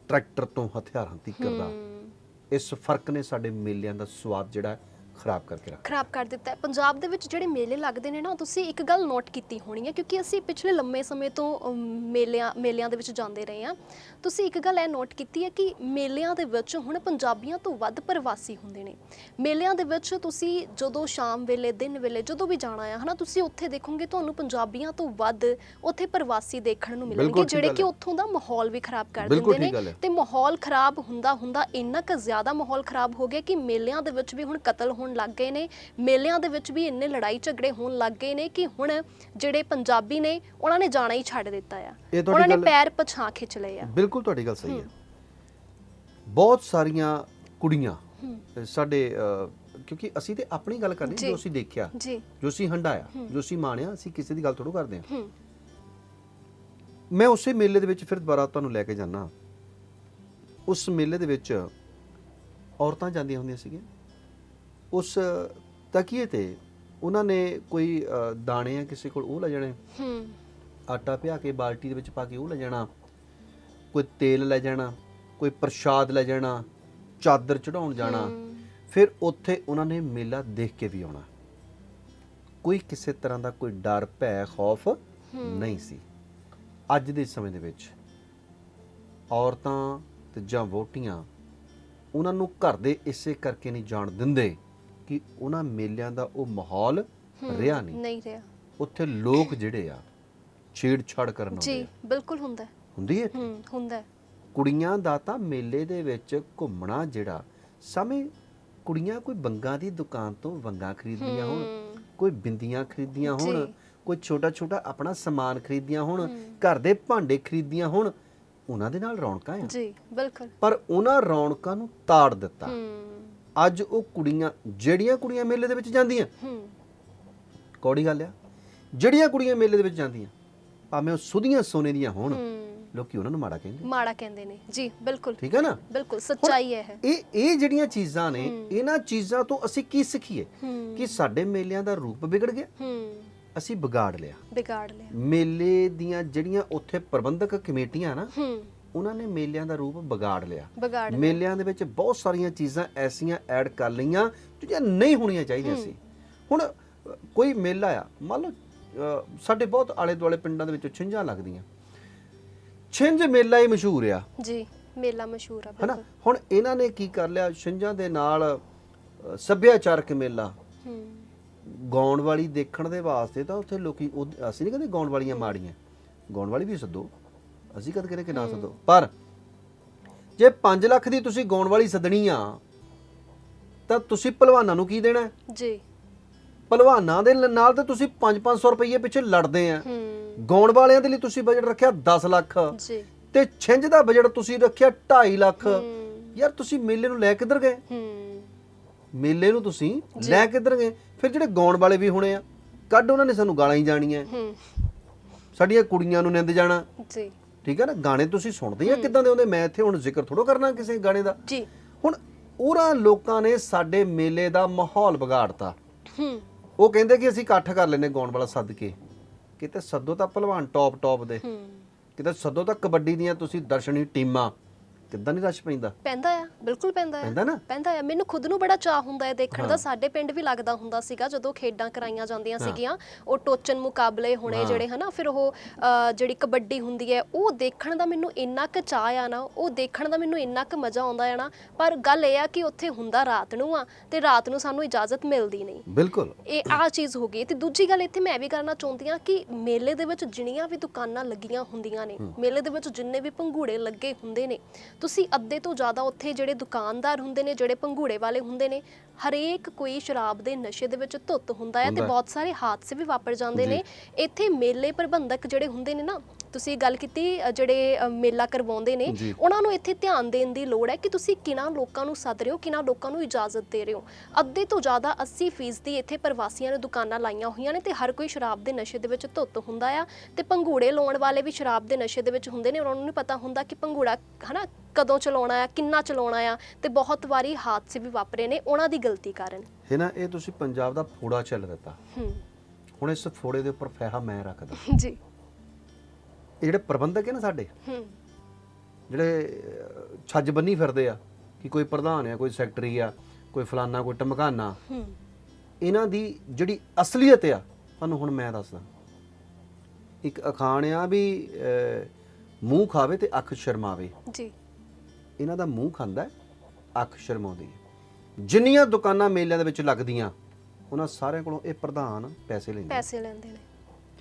ਟਰੈਕਟਰ ਤੋਂ ਹਥਿਆਰਾਂ ਤੱਕ ਦਾ। ਇਸ ਫ਼ਰਕ ਨੇ ਸਾਡੇ ਮੇਲਿਆਂ ਦਾ ਸਵਾਦ ਜਿਹੜਾ ਹੈ ਖਰਾਬ ਕਰਕੇ ਰੱਖ ਖਰਾਬ ਕਰ ਦਿੱਤਾ ਹੈ ਪੰਜਾਬ ਦੇ ਵਿੱਚ ਜਿਹੜੇ ਮੇਲੇ ਲੱਗਦੇ ਨੇ ਨਾ ਤੁਸੀਂ ਇੱਕ ਗੱਲ ਨੋਟ ਕੀਤੀ ਹੋਣੀ ਹੈ ਕਿਉਂਕਿ ਅਸੀਂ ਪਿਛਲੇ ਲੰਮੇ ਸਮੇਂ ਤੋਂ ਅਮ, ਮੇਲਿਆਂ ਮੇਲਿਆਂ ਦੇ ਵਿੱਚ ਜਾਂਦੇ ਰਹੇ ਹਾਂ ਤੁਸੀਂ ਇੱਕ ਗੱਲ ਇਹ ਨੋਟ ਕੀਤੀ ਹੈ ਕਿ ਮੇਲਿਆਂ ਦੇ ਵਿੱਚ ਹੁਣ ਪੰਜਾਬੀਆਂ ਤੋਂ ਵੱਧ ਪ੍ਰਵਾਸੀ ਹੁੰਦੇ ਨੇ ਮੇਲਿਆਂ ਦੇ ਵਿੱਚ ਤੁਸੀਂ ਜਦੋਂ ਸ਼ਾਮ ਵੇਲੇ ਦਿਨ ਵੇਲੇ ਜਦੋਂ ਵੀ ਜਾਣਾ ਆ ਹਨਾ ਤੁਸੀਂ ਉੱਥੇ ਦੇਖੋਗੇ ਤੁਹਾਨੂੰ ਪੰਜਾਬੀਆਂ ਤੋਂ ਵੱਧ ਉੱਥੇ ਪ੍ਰਵਾਸੀ ਦੇਖਣ ਨੂੰ ਮਿਲਣਗੇ ਬਿਲਕੁਲ ਠੀਕ ਜਿਹੜੇ ਗੱਲ ਕਿ ਹੈ। ਉੱਥੋਂ ਦਾ ਮਾਹੌਲ ਵੀ ਖਰਾਬ ਕਰ ਬਿਲਕੁਲ ਦਿੰਦੇ ਠੀਕ ਗੱਲ ਨੇ ਹੈ। ਤੇ ਮਾਹੌਲ ਖਰਾਬ ਹੁੰਦਾ ਹੁੰਦਾ ਇੰਨਾ ਕੁ ਜ਼ਿਆਦਾ ਮਾਹੌਲ ਖਰਾਬ ਹੋ ਗਿਆ ਕਿ ਮੇਲਿਆਂ ਦੇ ਵਿੱਚ ਵੀ ਹੁਣ ਕਤਲ ਹੋਣ ਲੱਗ ਗਏ ਨੇ। ਮੇਲਿਆਂ ਦੇ ਵਿੱਚ ਵੀ ਇੰਨੇ ਲੜਾਈ ਝਗੜੇ ਹੋਣ ਲੱਗ ਗਏ ਨੇ ਕਿ ਹੁਣ ਜਿਹੜੇ ਪੰਜਾਬੀ ਨੇ ਉਹਨਾਂ ਨੇ ਜਾਣਾ ਹੀ ਛੱਡ ਦਿੱਤਾ ਆ। ਉਹਨਾਂ ਨੇ ਪੈਰ ਪਛਾਂ ਖਿੱਚ ਲਏ ਆ। ਬਿਲਕੁਲ ਤੁਹਾਡੀ ਗੱਲ ਸਹੀ ਹੈ। ਬਹੁਤ ਸਾਰੀਆਂ ਕੁੜੀਆਂ ਸਾਡੇ ਕਿਉਂਕਿ ਅਸੀਂ ਤੇ ਆਪਣੀ ਗੱਲ ਕਰਨੀ ਜੀ। ਅਸੀਂ ਦੇਖਿਆ। ਜੀ। ਅਸੀਂ ਹੰਡਾਇਆ ਜੋ ਅਸੀਂ ਮਾਣਿਆ ਅਸੀਂ ਕਿਸੇ ਦੀ ਗੱਲ ਥੋੜੋ ਕਰਦੇ ਹੂੰ। ਮੈਂ ਉਸੇ ਮੇਲੇ ਦੇ ਵਿੱਚ ਫਿਰ ਦੁਬਾਰਾ ਤੁਹਾਨੂੰ ਲੈ ਕੇ ਜਾਣਾ ਉਸ ਮੇਲੇ ਦੇ ਵਿੱਚ ਔਰਤਾਂ ਜਾਂਦੀਆਂ ਹੁੰਦੀਆਂ ਸੀਗੀਆਂ। ਉਸ ਤਕੀਏ ਤੇ ਉਹਨਾਂ ਨੇ ਕੋਈ ਅ, ਦਾਣੇ ਆ ਕਿਸੇ ਕੋਲ ਉਹ ਲੈ ਜਾਣੇ। ਹੂੰ। ਆਟਾ ਪਿਆ ਕੇ ਬਾਲਟੀ ਦੇ ਵਿੱਚ ਪਾ ਕੇ ਉਹ ਲੈ ਜਾਣਾ। ਕੋਈ ਤੇਲ ਲੈ ਜਾਣਾ ਕੋਈ ਪ੍ਰਸ਼ਾਦ ਲੈ ਜਾਣਾ ਚਾਦਰ ਚੜਾਉਣ ਜਾਣਾ। ਫਿਰ ਉੱਥੇ ਉਹਨਾਂ ਨੇ ਮੇਲਾ ਦੇਖ ਕੇ ਵੀ ਆਉਣਾ। ਕੋਈ ਕਿਸੇ ਤਰ੍ਹਾਂ ਦਾ ਕੋਈ ਡਰ ਭੈ ਖੌਫ ਨਹੀਂ ਸੀ। ਅੱਜ ਦੇ ਸਮੇਂ ਦੇ ਵਿੱਚ ਔਰਤਾਂ ਤੇ ਜਾਂ ਵੋਟੀਆਂ ਉਹਨਾਂ ਨੂੰ ਘਰ ਦੇ ਇਸੇ ਕਰਕੇ ਨਹੀਂ ਜਾਣ ਦਿੰਦੇ ਕਿ ਉਹਨਾਂ ਮੇਲਿਆਂ ਦਾ ਉਹ ਮਾਹੌਲ ਰਿਹਾ ਨਹੀਂ। ਨਹੀਂ ਰਿਹਾ। ਉੱਥੇ ਲੋਕ ਜਿਹੜੇ ਆ ਛੇੜਛਾੜ ਕਰਨ ਆਉਂਦੇ ਜੀ ਬਿਲਕੁਲ ਹੁੰਦਾ। ਹੈ। ਹੁੰਦੀ ਹੈ? ਹੂੰ ਹੁੰਦਾ। ਹੈ। ਕੁੜੀਆਂ ਦਾ ਤਾਂ ਮੇਲੇ ਦੇ ਵਿੱਚ ਘੁੰਮਣਾ ਜਿਹੜਾ ਸਮੇਂ ਕੁੜੀਆਂ ਕੋਈ ਬੰਗਾ ਦੀ ਦੁਕਾਨ ਤੋਂ ਵੰਗਾ ਖਰੀਦਦੀਆਂ ਹੋਣ ਹੂੰ, ਕੋਈ ਬਿੰਦੀਆਂ ਖਰੀਦੀਆਂ ਹੋਣ ਜੀ। ਕੋਈ ਛੋਟਾ ਛੋਟਾ ਆਪਣਾ ਸਮਾਨ ਖਰੀਦਦੀਆਂ ਹੋਣ ਘਰ ਦੇ ਭਾਂਡੇ ਖਰੀਦਦੀਆਂ ਹੋਣ ਉਹਨਾਂ ਦੇ ਨਾਲ ਰੌਣਕਾਂ ਆ। ਜੀ ਬਿਲਕੁਲ। ਪਰ ਉਹਨਾਂ ਰੌਣਕਾਂ ਨੂੰ ਤਾੜ ਦਿੱਤਾ। ਹੂੰ। ਅੱਜ ਉਹ ਕੁੜੀਆਂ ਜਿਹੜੀਆਂ ਕੁੜੀਆਂ ਮੇਲੇ ਦੇ ਵਿੱਚ ਜਾਂਦੀਆਂ। ਹੂੰ। ਕੌੜੀ ਗੱਲ ਆ। ਜਿਹੜੀਆਂ ਕੁੜੀਆਂ ਮੇਲੇ ਦੇ ਵਿੱਚ ਜਾਂਦੀਆਂ ਭਾਵੇਂ ਉਹ ਸੁਧੀਆਂ ਸੋਨੇ ਦੀਆਂ ਹੋਣ ਲੋਕੀ ਉਹਨਾਂ ਨੂੰ ਮਾੜਾ ਕਹਿੰਦੇ। ਮਾੜਾ ਕਹਿੰਦੇ ਨੇ। ਜੀ ਬਿਲਕੁਲ। ਠੀਕ ਹੈ ਨਾ? ਬਿਲਕੁਲ ਸੱਚਾਈ ਹੈ ਇਹ। ਇਹ ਜਿਹੜੀਆਂ ਚੀਜ਼ਾਂ ਨੇ ਇਹਨਾਂ ਚੀਜ਼ਾਂ ਤੋਂ ਅਸੀਂ ਕੀ ਸਿੱਖੀਏ? ਕਿ ਸਾਡੇ ਮੇਲਿਆਂ ਦਾ ਰੂਪ ਵਿਗੜ ਗਿਆ। ਹੂੰ। ਅਸੀਂ ਵਿਗਾੜ ਲਿਆ। ਵਿਗਾੜ ਲਿਆ। ਮੇਲੇ ਦੀਆਂ ਜਿਹੜੀਆਂ ਉੱਥੇ ਪ੍ਰਬੰਧਕ ਕਮੇਟੀਆਂ ਨਾ ਹੂੰ। ਉਹਨਾਂ ਨੇ ਮੇਲਿਆਂ ਦਾ ਰੂਪ ਵਿਗਾੜ ਲਿਆ। ਵਿਗਾੜ ਲਿਆ। ਮੇਲਿਆਂ ਦੇ ਵਿੱਚ ਬਹੁਤ ਸਾਰੀਆਂ ਚੀਜ਼ਾਂ ਐਸੀਆਂ ਐਡ ਕਰ ਲਈਆਂ ਜਿਹੜੀਆਂ ਨਹੀਂ ਹੋਣੀਆਂ ਚਾਹੀਦੀਆਂ ਸੀ। ਹੁਣ ਅ, ਕੋਈ ਮੇਲਾ ਆ ਮੰਨ ਲਓ ਅ, ਸਾਡੇ ਬਹੁਤ ਆਲੇ ਦੁਆਲੇ ਪਿੰਡਾਂ ਦੇ ਵਿੱਚ ਛਿੰਝਾਂ ਲੱਗਦੀਆਂ। ਛਿੰਝ ਮੇਲਾ ਹੀ ਮਸ਼ਹੂਰ ਆ। ਜੀ ਮੇਲਾ ਮਸ਼ਹੂਰ ਆ ਹਨਾ? ਬਿਲਕੁਲ। ਹੁਣ ਇਹਨਾਂ ਨੇ ਕੀ ਕਰ ਲਿਆ? ਛਿੰਝਾਂ ਦੇ ਨਾਲ ਅ, ਸੱਭਿਆਚਾਰਕ ਮੇਲਾ। ਹੂੰ। ਗਾਉਣ ਵਾਲੀ ਦੇਖਣ ਦੇ ਵਾਸਤੇ ਤਾਂ ਉੱਥੇ ਲੋਕੀ ਉਹ- ਅਸੀਂ ਨਹੀਂ ਕਹਿੰਦੇ ਗਾਉਣ ਵਾਲੀਆਂ ਮਾੜੀਆਂ। ਗਾਉਣ ਵਾਲੀ ਵੀ ਸੱਦੋ। ਅਸੀਂ ਕਦ ਕਹਿੰਦੇ ਕਿ ਨਾ ਸੱਦੋ? ਪਰ ਜੇ 5 ਲੱਖ ਦੀ ਤੁਸੀਂ ਗਾਉਣ ਵਾਲੀ ਸੱਦਣੀ ਆ ਤਾਂ ਤੁਸੀਂ ਪਹਿਲਵਾਨਾਂ ਨੂੰ ਕੀ ਦੇਣਾ? ਜੀ। ਪਹਿਲਵਾਨਾਂ ਦੇ ਨਾਲ ਤਾਂ ਤੁਸੀਂ 5-500 ਰੁਪਏ ਪਿੱਛੇ ਲੜਦੇ ਆ। ਗਾਉਣ ਵਾਲਿਆਂ ਦੇ ਲਈ ਤੁਸੀਂ ਬਜਟ ਰੱਖਿਆ 10 ਲੱਖ। ਜੀ। ਤੇ ਛਿੰਝ ਦਾ ਬਜਟ ਤੁਸੀਂ ਰੱਖਿਆ 2.5 ਲੱਖ। ਯਾਰ ਤੁਸੀਂ ਮੇਲੇ ਨੂੰ ਲੈ ਕਿੱਧਰ ਗਏ? ਮੇਲੇ ਨੂੰ ਤੁਸੀਂ ਲੈ ਕਿੱਧਰ ਗਏ? ਫਿਰ ਜਿਹੜੇ ਗਾਉਣ ਵਾਲੇ ਵੀ ਹੋਣੇ ਆ ਕੱਢ ਉਹਨਾਂ ਨੇ ਸਾਨੂੰ ਗਾਲਾਂ ਹੀ ਜਾਣੀਆਂ। ਸਾਡੀਆਂ ਕੁੜੀਆਂ ਨੂੰ ਨਿੰਦ ਜਾਣਾ। ਜੀ। ਠੀਕ ਹੈ ਨਾ? ਗਾਣੇ ਤੁਸੀਂ ਸੁਣਦੇ ਆ ਕਿੱਦਾਂ ਦੇ ਹੁੰਦੇ? ਮੈਂ ਇੱਥੇ ਹੁਣ ਜ਼ਿਕਰ ਥੋੜੋ ਕਰਨਾ ਕਿਸੇ ਗਾਣੇ ਦਾ। ਜੀ। ਹੁਣ ਉਹਨਾਂ ਲੋਕਾਂ ਨੇ ਸਾਡੇ ਮੇਲੇ ਦਾ ਮਾਹੌਲ ਵਿਗਾੜਤਾ। ਹੂੰ। ਉਹ ਕਹਿੰਦੇ ਕਿ ਅਸੀਂ ਇਕੱਠ ਕਰ ਲੈਨੇ ਗਾਉਣ ਵਾਲਾ ਸੱਦ ਕੇ ਕਿਤੇ ਸੱਦੋ ਤਾਂ ਪਹਿਲਵਾਨ ਟੌਪ ਟੌਪ ਦੇ। ਹੂੰ। ਕਿਤੇ ਸੱਦੋ ਤਾਂ ਕਬੱਡੀ ਦੀਆਂ ਤੁਸੀਂ ਦਰਸ਼ਨੀ ਟੀਮਾਂ। ਕਿੱਦਾਂ ਨਹੀਂ ਰਸ਼ ਪੈਂਦਾ? ਪੈਂਦਾ ਆ ਬਿਲਕੁਲ ਪੈਂਦਾ ਆ। ਪੈਂਦਾ ਨਾ? ਪੈਂਦਾ ਆ। ਮੈਨੂੰ ਖੁਦ ਨੂੰ ਬੜਾ ਚਾਹ ਹੁੰਦਾ ਹੈ ਦੇਖਣ ਦਾ। ਸਾਡੇ ਪਿੰਡ ਵੀ ਲੱਗਦਾ ਹੁੰਦਾ ਸੀਗਾ ਜਦੋਂ ਖੇਡਾਂ ਕਰਾਈਆਂ ਜਾਂਦੀਆਂ ਸੀਗੀਆਂ। ਉਹ ਟੋਚਨ ਮੁਕਾਬਲੇ ਹੋਣੇ ਜਿਹੜੇ ਹਨਾ ਫਿਰ ਉਹ ਅ, ਜਿਹੜੀ ਕਬੱਡੀ ਹੁੰਦੀ ਹੈ ਉਹ ਦੇਖਣ ਦਾ ਮੈਨੂੰ ਇੰਨਾ ਕੁ ਚਾਹ ਆ ਨਾ ਉਹ ਦੇਖਣ ਦਾ ਮੈਨੂੰ ਇੰਨਾ ਕੁ ਮਜ਼ਾ ਆਉਂਦਾ ਆ ਨਾ। ਪਰ ਗੱਲ ਇਹ ਆ ਕਿ ਉੱਥੇ ਹੁੰਦਾ ਰਾਤ ਨੂੰ ਆ ਤੇ ਰਾਤ ਨੂੰ ਸਾਨੂੰ ਇਜਾਜ਼ਤ ਮਿਲਦੀ ਨਹੀਂ। ਬਿਲਕੁਲ। ਇਹ ਆ ਚੀਜ਼ ਹੋ ਗਈ। ਤੇ ਦੂਜੀ ਗੱਲ ਇੱਥੇ ਮੈਂ ਵੀ ਕਰਨਾ ਚਾਹੁੰਦੀ ਆ ਕਿ ਮੇਲੇ ਦੇ ਵਿੱਚ ਜਿੰਨੀਆਂ ਵੀ ਦੁਕਾਨਾਂ ਲੱਗੀਆਂ ਹੁੰਦੀਆਂ ਨੇ ਮੇਲੇ ਦੇ ਵਿੱਚ ਜਿੰਨੇ ਵੀ ਪੰਘੂੜੇ ਲੱਗੇ ਹੁੰਦੇ ਨੇ ਤੁਸੀਂ ਅੱਧੇ ਤੋਂ ਜ਼ਿਆਦਾ ਉੱਥੇ ਜਿਹੜੇ ਦੁਕਾਨਦਾਰ ਹੁੰਦੇ ਨੇ ਜਿਹੜੇ ਪੰਘੂੜੇ ਵਾਲੇ ਹੁੰਦੇ ਨੇ ਹਰੇਕ ਕੋਈ ਸ਼ਰਾਬ ਦੇ ਨਸ਼ੇ ਦੇ ਵਿੱਚ ਧੁੱਤ ਹੁੰਦਾ ਹੈ ਤੇ ਹੁੰਦਾ ਹੈ। ਬਹੁਤ ਸਾਰੇ ਹਾਦਸੇ ਵੀ ਵਾਪਰ ਜਾਂਦੇ ਨੇ ਇੱਥੇ ਮੇਲੇ ਪ੍ਰਬੰਧਕ ਜਿਹੜੇ ਹੁੰਦੇ ਨੇ ਨਾ ਤੁਸੀਂ ਗੱਲ ਕੀਤੀ ਅ, ਜਿਹੜੇ ਅ, ਮੇਲਾ ਕਰਵਾਉਂਦੇ ਨੇ ਜੀ। ਉਹਨਾਂ ਨੂੰ ਇੱਥੇ ਧਿਆਨ ਦੇਣ ਦੀ ਲੋੜ ਹੈ ਕਿ ਤੁਸੀਂ ਕਿਹਨਾਂ ਲੋਕਾਂ ਨੂੰ ਸੱਦ ਰਹੇ ਹੋ ਕਿਹਨਾਂ ਲੋਕਾਂ ਨੂੰ ਇਜਾਜ਼ਤ ਦੇ ਰਹੇ ਹੋ। ਅੱਧੇ ਤੋਂ ਜ਼ਿਆਦਾ 80% ਦੀ ਇੱਥੇ ਪ੍ਰਵਾਸੀਆਂ ਨੇ ਦੁਕਾਨਾਂ ਲਾਈਆਂ ਹੋਈਆਂ ਨੇ ਤੇ ਹਰ ਕੋਈ ਸ਼ਰਾਬ ਦੇ ਨਸ਼ੇ ਦੇ ਵਿੱਚ ਧੁੱਤ ਹੁੰਦਾ ਆ ਤੇ ਪੰਘੂੜੇ ਲਾਉਣ ਵਾਲੇ ਵੀ ਸ਼ਰਾਬ ਦੇ ਨਸ਼ੇ ਦੇ ਵਿੱਚ ਹੁੰਦੇ ਨੇ ਉਹਨਾਂ ਨੂੰ ਨਹੀਂ ਪਤਾ ਹੁੰਦਾ ਕਿ ਪੰਘੂੜਾ ਹਨਾ ਕਦੋਂ ਚਲਾਉਣਾ ਆ ਕਿੰਨਾ ਚਲਾਉਣਾ ਆ ਤੇ ਬਹੁਤ ਵਾਰੀ ਹਾਦਸੇ ਵੀ ਵਾਪਰੇ ਨੇ ਉਹਨਾਂ ਦੀ ਗਲਤੀ ਕਾਰਨ। ਹੈ ਨਾ ਇਹ ਤੁਸੀਂ ਪੰਜਾਬ ਦਾ ਫੋੜਾ ਚੱਲ ਦਿੱਤਾ। ਹੂੰ। ਹੁਣ ਇਸ ਫੋੜੇ ਦੇ ਉੱਪਰ ਫੈਹਾ ਮੈਂ ਰੱਖਦਾ। ਜੀ। ਇਹ ਜਿਹੜੇ ਪ੍ਰਬੰਧਕ ਹੈ ਨਾ ਸਾਡੇ ਹੂੰ। ਜਿਹੜੇ ਛੱਜ ਬੰਨੀ ਫਿਰਦੇ ਆ ਕਿ ਕੋਈ ਪ੍ਰਧਾਨ ਆ ਕੋਈ ਸੈਕਟਰੀ ਆ ਕੋਈ ਫਲਾਨਾ ਕੋਈ ਟਮਕਾਨਾ ਹੂੰ। ਇਹਨਾਂ ਦੀ ਜਿਹੜੀ ਅਸਲੀਅਤ ਆ ਤੁਹਾਨੂੰ ਹੁਣ ਮੈਂ ਦੱਸਦਾ। ਇੱਕ ਅਖਾਣ ਆ ਵੀ ਮੂੰਹ ਖਾਵੇ ਤੇ ਅੱਖ ਸ਼ਰਮਾਵੇ। ਜੀ। ਇਹਨਾਂ ਦਾ ਮੂੰਹ ਖਾਂਦਾ ਅੱਖ ਸ਼ਰਮਾਉਂਦੀ ਹੈ। ਜਿੰਨੀਆਂ ਦੁਕਾਨਾਂ ਮੇਲਿਆਂ ਦੇ ਵਿੱਚ ਲੱਗਦੀਆਂ ਉਹਨਾਂ ਸਾਰਿਆਂ ਕੋਲੋਂ ਇਹ ਪ੍ਰਧਾਨ ਪੈਸੇ ਲੈਂਦੇ ਪੈਸੇ ਲੈਂਦੇ ਨੇ।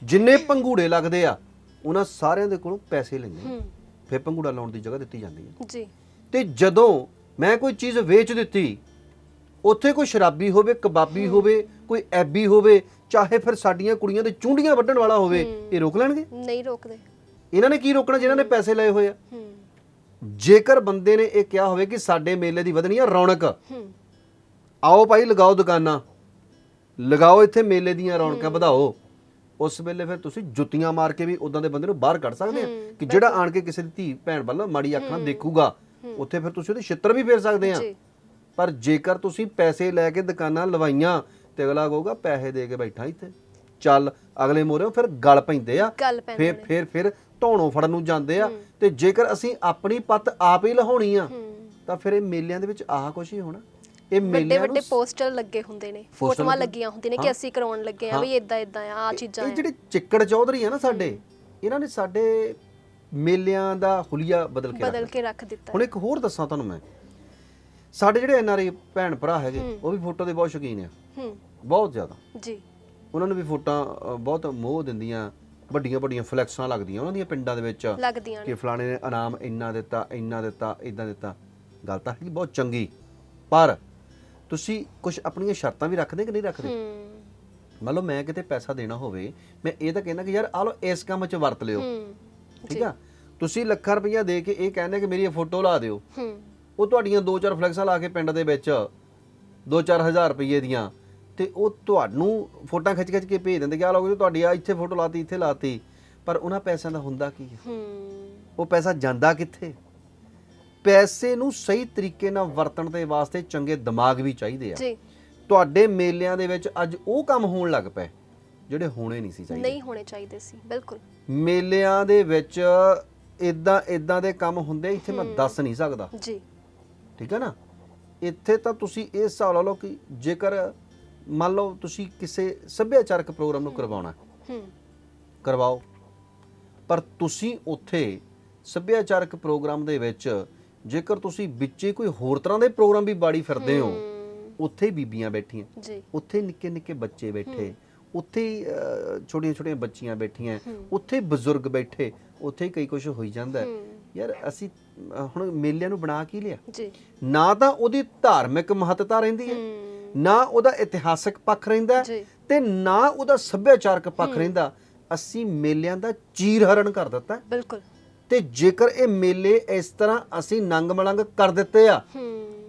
ਜਿੰਨੇ ਪੰਘੂੜੇ ਲੱਗਦੇ ਆ ਉਹਨਾਂ ਸਾਰਿਆਂ ਦੇ ਕੋਲੋਂ ਪੈਸੇ ਲੈਂਦੇ ਫਿਰ ਪੰਘੂੜਾ ਲਾਉਣ ਦੀ ਜਗ੍ਹਾ ਦਿੱਤੀ ਜਾਂਦੀ ਹੈ। ਜੀ। ਤੇ ਜਦੋਂ ਮੈਂ ਕੋਈ ਚੀਜ਼ ਵੇਚ ਦਿੱਤੀ ਉੱਥੇ ਕੋਈ ਸ਼ਰਾਬੀ ਹੋਵੇ ਕਬਾਬੀ ਹੋਵੇ ਕੋਈ ਐਬੀ ਹੋਵੇ ਚਾਹੇ ਫਿਰ ਸਾਡੀਆਂ ਕੁੜੀਆਂ ਦੇ ਚੁੰਡੀਆਂ ਵੱਢਣ ਵਾਲਾ ਹੋਵੇ ਇਹ ਰੋਕ ਲੈਣਗੇ? ਨਹੀਂ ਰੋਕਦੇ। ਇਹਨਾਂ ਨੇ ਕੀ ਰੋਕਣਾ ਜਿਨ੍ਹਾਂ ਨੇ ਪੈਸੇ ਲਏ ਹੋਏ ਆ? ਜੇਕਰ ਬੰਦੇ ਨੇ ਇਹ ਕਿਹਾ ਹੋਵੇ ਕਿ ਸਾਡੇ ਮੇਲੇ ਦੀ ਵਧਣੀ ਆ ਰੌਣਕ ਆਓ ਭਾਈ ਲਗਾਓ ਦੁਕਾਨਾਂ ਲਗਾਓ ਇੱਥੇ ਮੇਲੇ ਦੀਆਂ ਰੌਣਕਾਂ ਵਧਾਓ। ਉਸ ਵੇਲੇ ਫਿਰ ਤੁਸੀਂ ਜੁੱਤੀਆਂ ਮਾਰ ਕੇ ਵੀ ਉਦਾਂ ਦੇ ਬੰਦੇ ਨੂੰ ਬਾਹਰ ਕੱਢ ਸਕਦੇ ਆ। ਕਿ ਜਿਹੜਾ ਆਣ ਕੇ ਕਿਸੇ ਦੀ ਧੀ ਭੈਣ ਵੱਲ ਮਾੜੀ ਅੱਖ ਨਾਲ ਦੇਖੂਗਾ ਉੱਥੇ ਫਿਰ ਤੁਸੀਂ ਉਹਦੇ ਛਿੱਤਰ ਵੀ ਫੇਰ ਸਕਦੇ ਆ। ਪਰ ਜੇਕਰ ਤੁਸੀਂ ਪੈਸੇ ਲੈ ਕੇ ਦੁਕਾਨਾਂ ਲਵਾਈਆਂ ਤੇ ਅਗਲਾ ਕਹੂਗਾ ਪੈਸੇ ਦੇ ਕੇ ਬੈਠਾ ਇੱਥੇ। ਚੱਲ ਅਗਲੇ ਮੋਰੇ ਫਿਰ ਗਲ ਪੈਂਦੇ ਆ। ਫਿਰ ਫਿਰ ਫਿਰ ਧੌਣੋਂ ਫੜਨ ਨੂੰ ਜਾਂਦੇ ਆ। ਤੇ ਜੇਕਰ ਅਸੀਂ ਆਪਣੀ ਪੱਤ ਆਪ ਹੀ ਲਹਾਉਣੀ ਆ ਤਾਂ ਫਿਰ ਇਹ ਮੇਲਿਆਂ ਦੇ ਵਿੱਚ ਆਹ ਕੁਛ ਹੀ ਹੋਣਾ। ਇਹ ਵੱਡੇ ਮੇਲਿਆਂ ਵੱਡੇ ਨੂੰ ਪੋਸਟਰ ਲੱਗੇ ਹੁੰਦੇ ਨੇ ਫੋਟੋਆਂ ਲੱਗੇ- ਲੱਗੀਆਂ ਹੁੰਦੀਆਂ ਨੇ ਕਿ ਅਸੀਂ ਕਰਾਉਣ ਲੱਗੇ ਆ ਵੀ ਇਦਾਂ ਇਦਾਂ ਆ ਆ ਚੀਜ਼ਾਂ ਇਹ ਆ ਜਿਹੜੇ ਚਿੱਕੜ ਚੌਧਰੀ ਆ ਨਾ ਸਾਡੇ ਇਹਨਾਂ ਨੇ ਸਾਡੇ ਮੇਲਿਆਂ ਦਾ ਹੁਲੀਆ ਬਦਲ ਕੇ ਬਦਲ ਕੇ ਰੱਖ ਦਿੱਤਾ ਹੁਣ ਇੱਕ ਹੋਰ ਦੱਸਾਂ ਤੁਹਾਨੂੰ ਮੈਂ। ਸਾਡੇ ਜਿਹੜੇ ਐਨਆਰਆਈ ਭੈਣ ਭਰਾ ਹੈਗੇ ਹੂੰ। ਉਹ ਵੀ ਫੋਟੋ ਦੇ ਬਹੁਤ ਸ਼ੌਕੀਨ ਆ। ਹੂੰ। ਬਹੁਤ ਜ਼ਿਆਦਾ। ਜੀ। ਉਹਨਾਂ ਨੂੰ ਵੀ ਫੋਟੋਆਂ ਅ, ਬਹੁਤ ਮੋਹ ਦਿੰਦੀਆਂ ਵੱਡੀਆਂ ਵੱਡੀਆਂ ਫਲੈਕਸਾਂ ਲੱਗਦੀਆਂ। ਉਹਨਾਂ ਦੀਆਂ ਪਿੰਡਾਂ ਦੇ ਵਿੱਚ ਲੱਗਦੀਆਂ ਕਿ ਫਲਾਣੇ ਨੇ ਇਨਾਮ ਇੰਨਾ ਦਿੱਤਾ ਇੰਨਾ ਦਿੱਤਾ ਇਦਾਂ ਦਿੱਤਾ। ਗੱਲ ਤਾਂ ਹੈਗੀ ਬਹੁਤ ਚੰਗੀ। ਪਰ ਤੁਸੀਂ ਕੁਝ ਆਪਣੀਆਂ ਸ਼ਰਤਾਂ ਵੀ ਰੱਖਦੇ ਕਿ ਨਹੀਂ ਰੱਖਦੇ? ਮੰਨ ਲਓ ਮੈਂ ਕਿਤੇ ਪੈਸਾ ਦੇਣਾ ਹੋਵੇ ਮੈਂ ਇਹ ਤਾਂ ਕਹਿੰਦਾ ਕਿ ਯਾਰ ਆ ਲਓ ਇਸ ਕੰਮ 'ਚ ਵਰਤ ਲਿਓ। ਠੀਕ ਆ? ਤੁਸੀਂ ਲੱਖਾਂ ਰੁਪਈਆ ਦੇ ਕੇ ਇਹ ਕਹਿੰਦੇ ਕਿ ਮੇਰੀ ਫੋਟੋ ਲਾ ਦਿਓ। ਉਹ ਤੁਹਾਡੀਆਂ ਦੋ ਚਾਰ ਫਲੈਕਸਾਂ ਲਾ ਕੇ ਪਿੰਡ ਦੇ ਵਿੱਚ 2-4000 ਰੁਪਏ ਦੀਆਂ। ਤੇ ਉਹ ਤੁਹਾਨੂੰ ਫੋਟੋਆਂ ਖਿੱਚ ਖਿੱਚ ਕੇ ਭੇਜ ਦਿੰਦੇ ਕਿ ਆ ਲਓ ਜੀ ਤੁਹਾਡੀ ਆ ਇੱਥੇ ਫੋਟੋ ਲਾਤੀ ਇੱਥੇ ਲਾਤੀ। ਪਰ ਉਹਨਾਂ ਪੈਸਿਆਂ ਦਾ ਹੁੰਦਾ ਕੀ ਹੂੰ। ਉਹ ਪੈਸਾ ਜਾਂਦਾ ਕਿੱਥੇ? ਪੈਸੇ ਨੂੰ ਸਹੀ ਤਰੀਕੇ ਨਾਲ ਵਰਤਣ ਦੇ ਵਾਸਤੇ ਚੰਗੇ ਦਿਮਾਗ ਵੀ ਚਾਹੀਦੇ ਆ। ਜੀ। ਤੁਹਾਡੇ ਮੇਲਿਆਂ ਦੇ ਵਿੱਚ ਅੱਜ ਉਹ ਕੰਮ ਹੋਣ ਲੱਗ ਪਏ ਜਿਹੜੇ ਹੋਣੇ ਨਹੀਂ ਸੀ ਚਾਹੀਦੇ। ਨਹੀਂ ਹੋਣੇ ਚਾਹੀਦੇ ਸੀ ਬਿਲਕੁਲ। ਮੇਲਿਆਂ ਦੇ ਵਿੱਚ ਇਦਾਂ ਇਦਾਂ ਦੇ ਕੰਮ ਹੁੰਦੇ ਇੱਥੇ ਮੈਂ ਦੱਸ ਨਹੀਂ ਸਕਦਾ। ਜੀ। ਠੀਕ ਹੈ ਨਾ? ਇੱਥੇ ਤਾਂ ਤੁਸੀਂ ਇਹ ਹਿਸਾਬ ਲਾ ਲਓ ਕਿ ਜੇਕਰ ਮੰਨ ਲਓ ਤੁਸੀਂ ਕਿਸੇ ਸੱਭਿਆਚਾਰਕ ਪ੍ਰੋਗਰਾਮ ਨੂੰ ਕਰਵਾਉਣਾ ਹੂੰ। ਕਰਵਾਓ। ਪਰ ਤੁਸੀਂ ਉੱਥੇ ਸੱਭਿਆਚਾਰਕ ਪ੍ਰੋਗਰਾਮ ਦੇ ਵਿੱਚ ਜੇਕਰ ਤੁਸੀਂ ਵਿੱਚੇ ਕੋਈ ਹੋਰ ਤਰ੍ਹਾਂ ਦੇ ਪ੍ਰੋਗਰਾਮ ਵੀ ਬਾੜੀ ਫਿਰਦੇ ਹੋ ਉੱਥੇ ਬੀਬੀਆਂ ਬੈਠੀਆਂ। ਜੀ। ਉੱਥੇ ਨਿੱਕੇ ਨਿੱਕੇ ਬੱਚੇ ਬੈਠੇ ਉੱਥੇ ਛੋਟੀਆਂ ਛੋਟੀਆਂ ਬੱਚੀਆਂ ਬੈਠੀਆਂ। ਉੱਥੇ ਬਜ਼ੁਰਗ ਬੈਠੇ ਉੱਥੇ ਕਈ ਕੁਝ ਹੋਈ ਜਾਂਦਾ ਯਾਰ ਅਸੀਂ ਹੁਣ ਮੇਲਿਆਂ ਨੂੰ ਬਣਾ ਕੀ ਲਿਆ? ਜੀ। ਨਾ ਤਾਂ ਉਹਦੀ ਧਾਰਮਿਕ ਮਹੱਤਤਾ ਰਹਿੰਦੀ ਹੈ ਨਾ ਉਹਦਾ ਇਤਿਹਾਸਕ ਪੱਖ ਰਹਿੰਦਾ ਤੇ ਨਾ ਉਹਦਾ ਸੱਭਿਆਚਾਰਕ ਪੱਖ ਰਹਿੰਦਾ। ਅਸੀਂ ਮੇਲਿਆਂ ਦਾ ਚੀਰਹਰਨ ਕਰ ਦਿੱਤਾ। ਬਿਲਕੁਲ। ਤੇ ਜੇਕਰ ਇਹ ਮੇਲੇ ਇਸ ਤਰ੍ਹਾਂ ਅਸੀਂ ਨੰਗ ਮਲੰਗ ਕਰ ਦਿੱਤੇ ਆ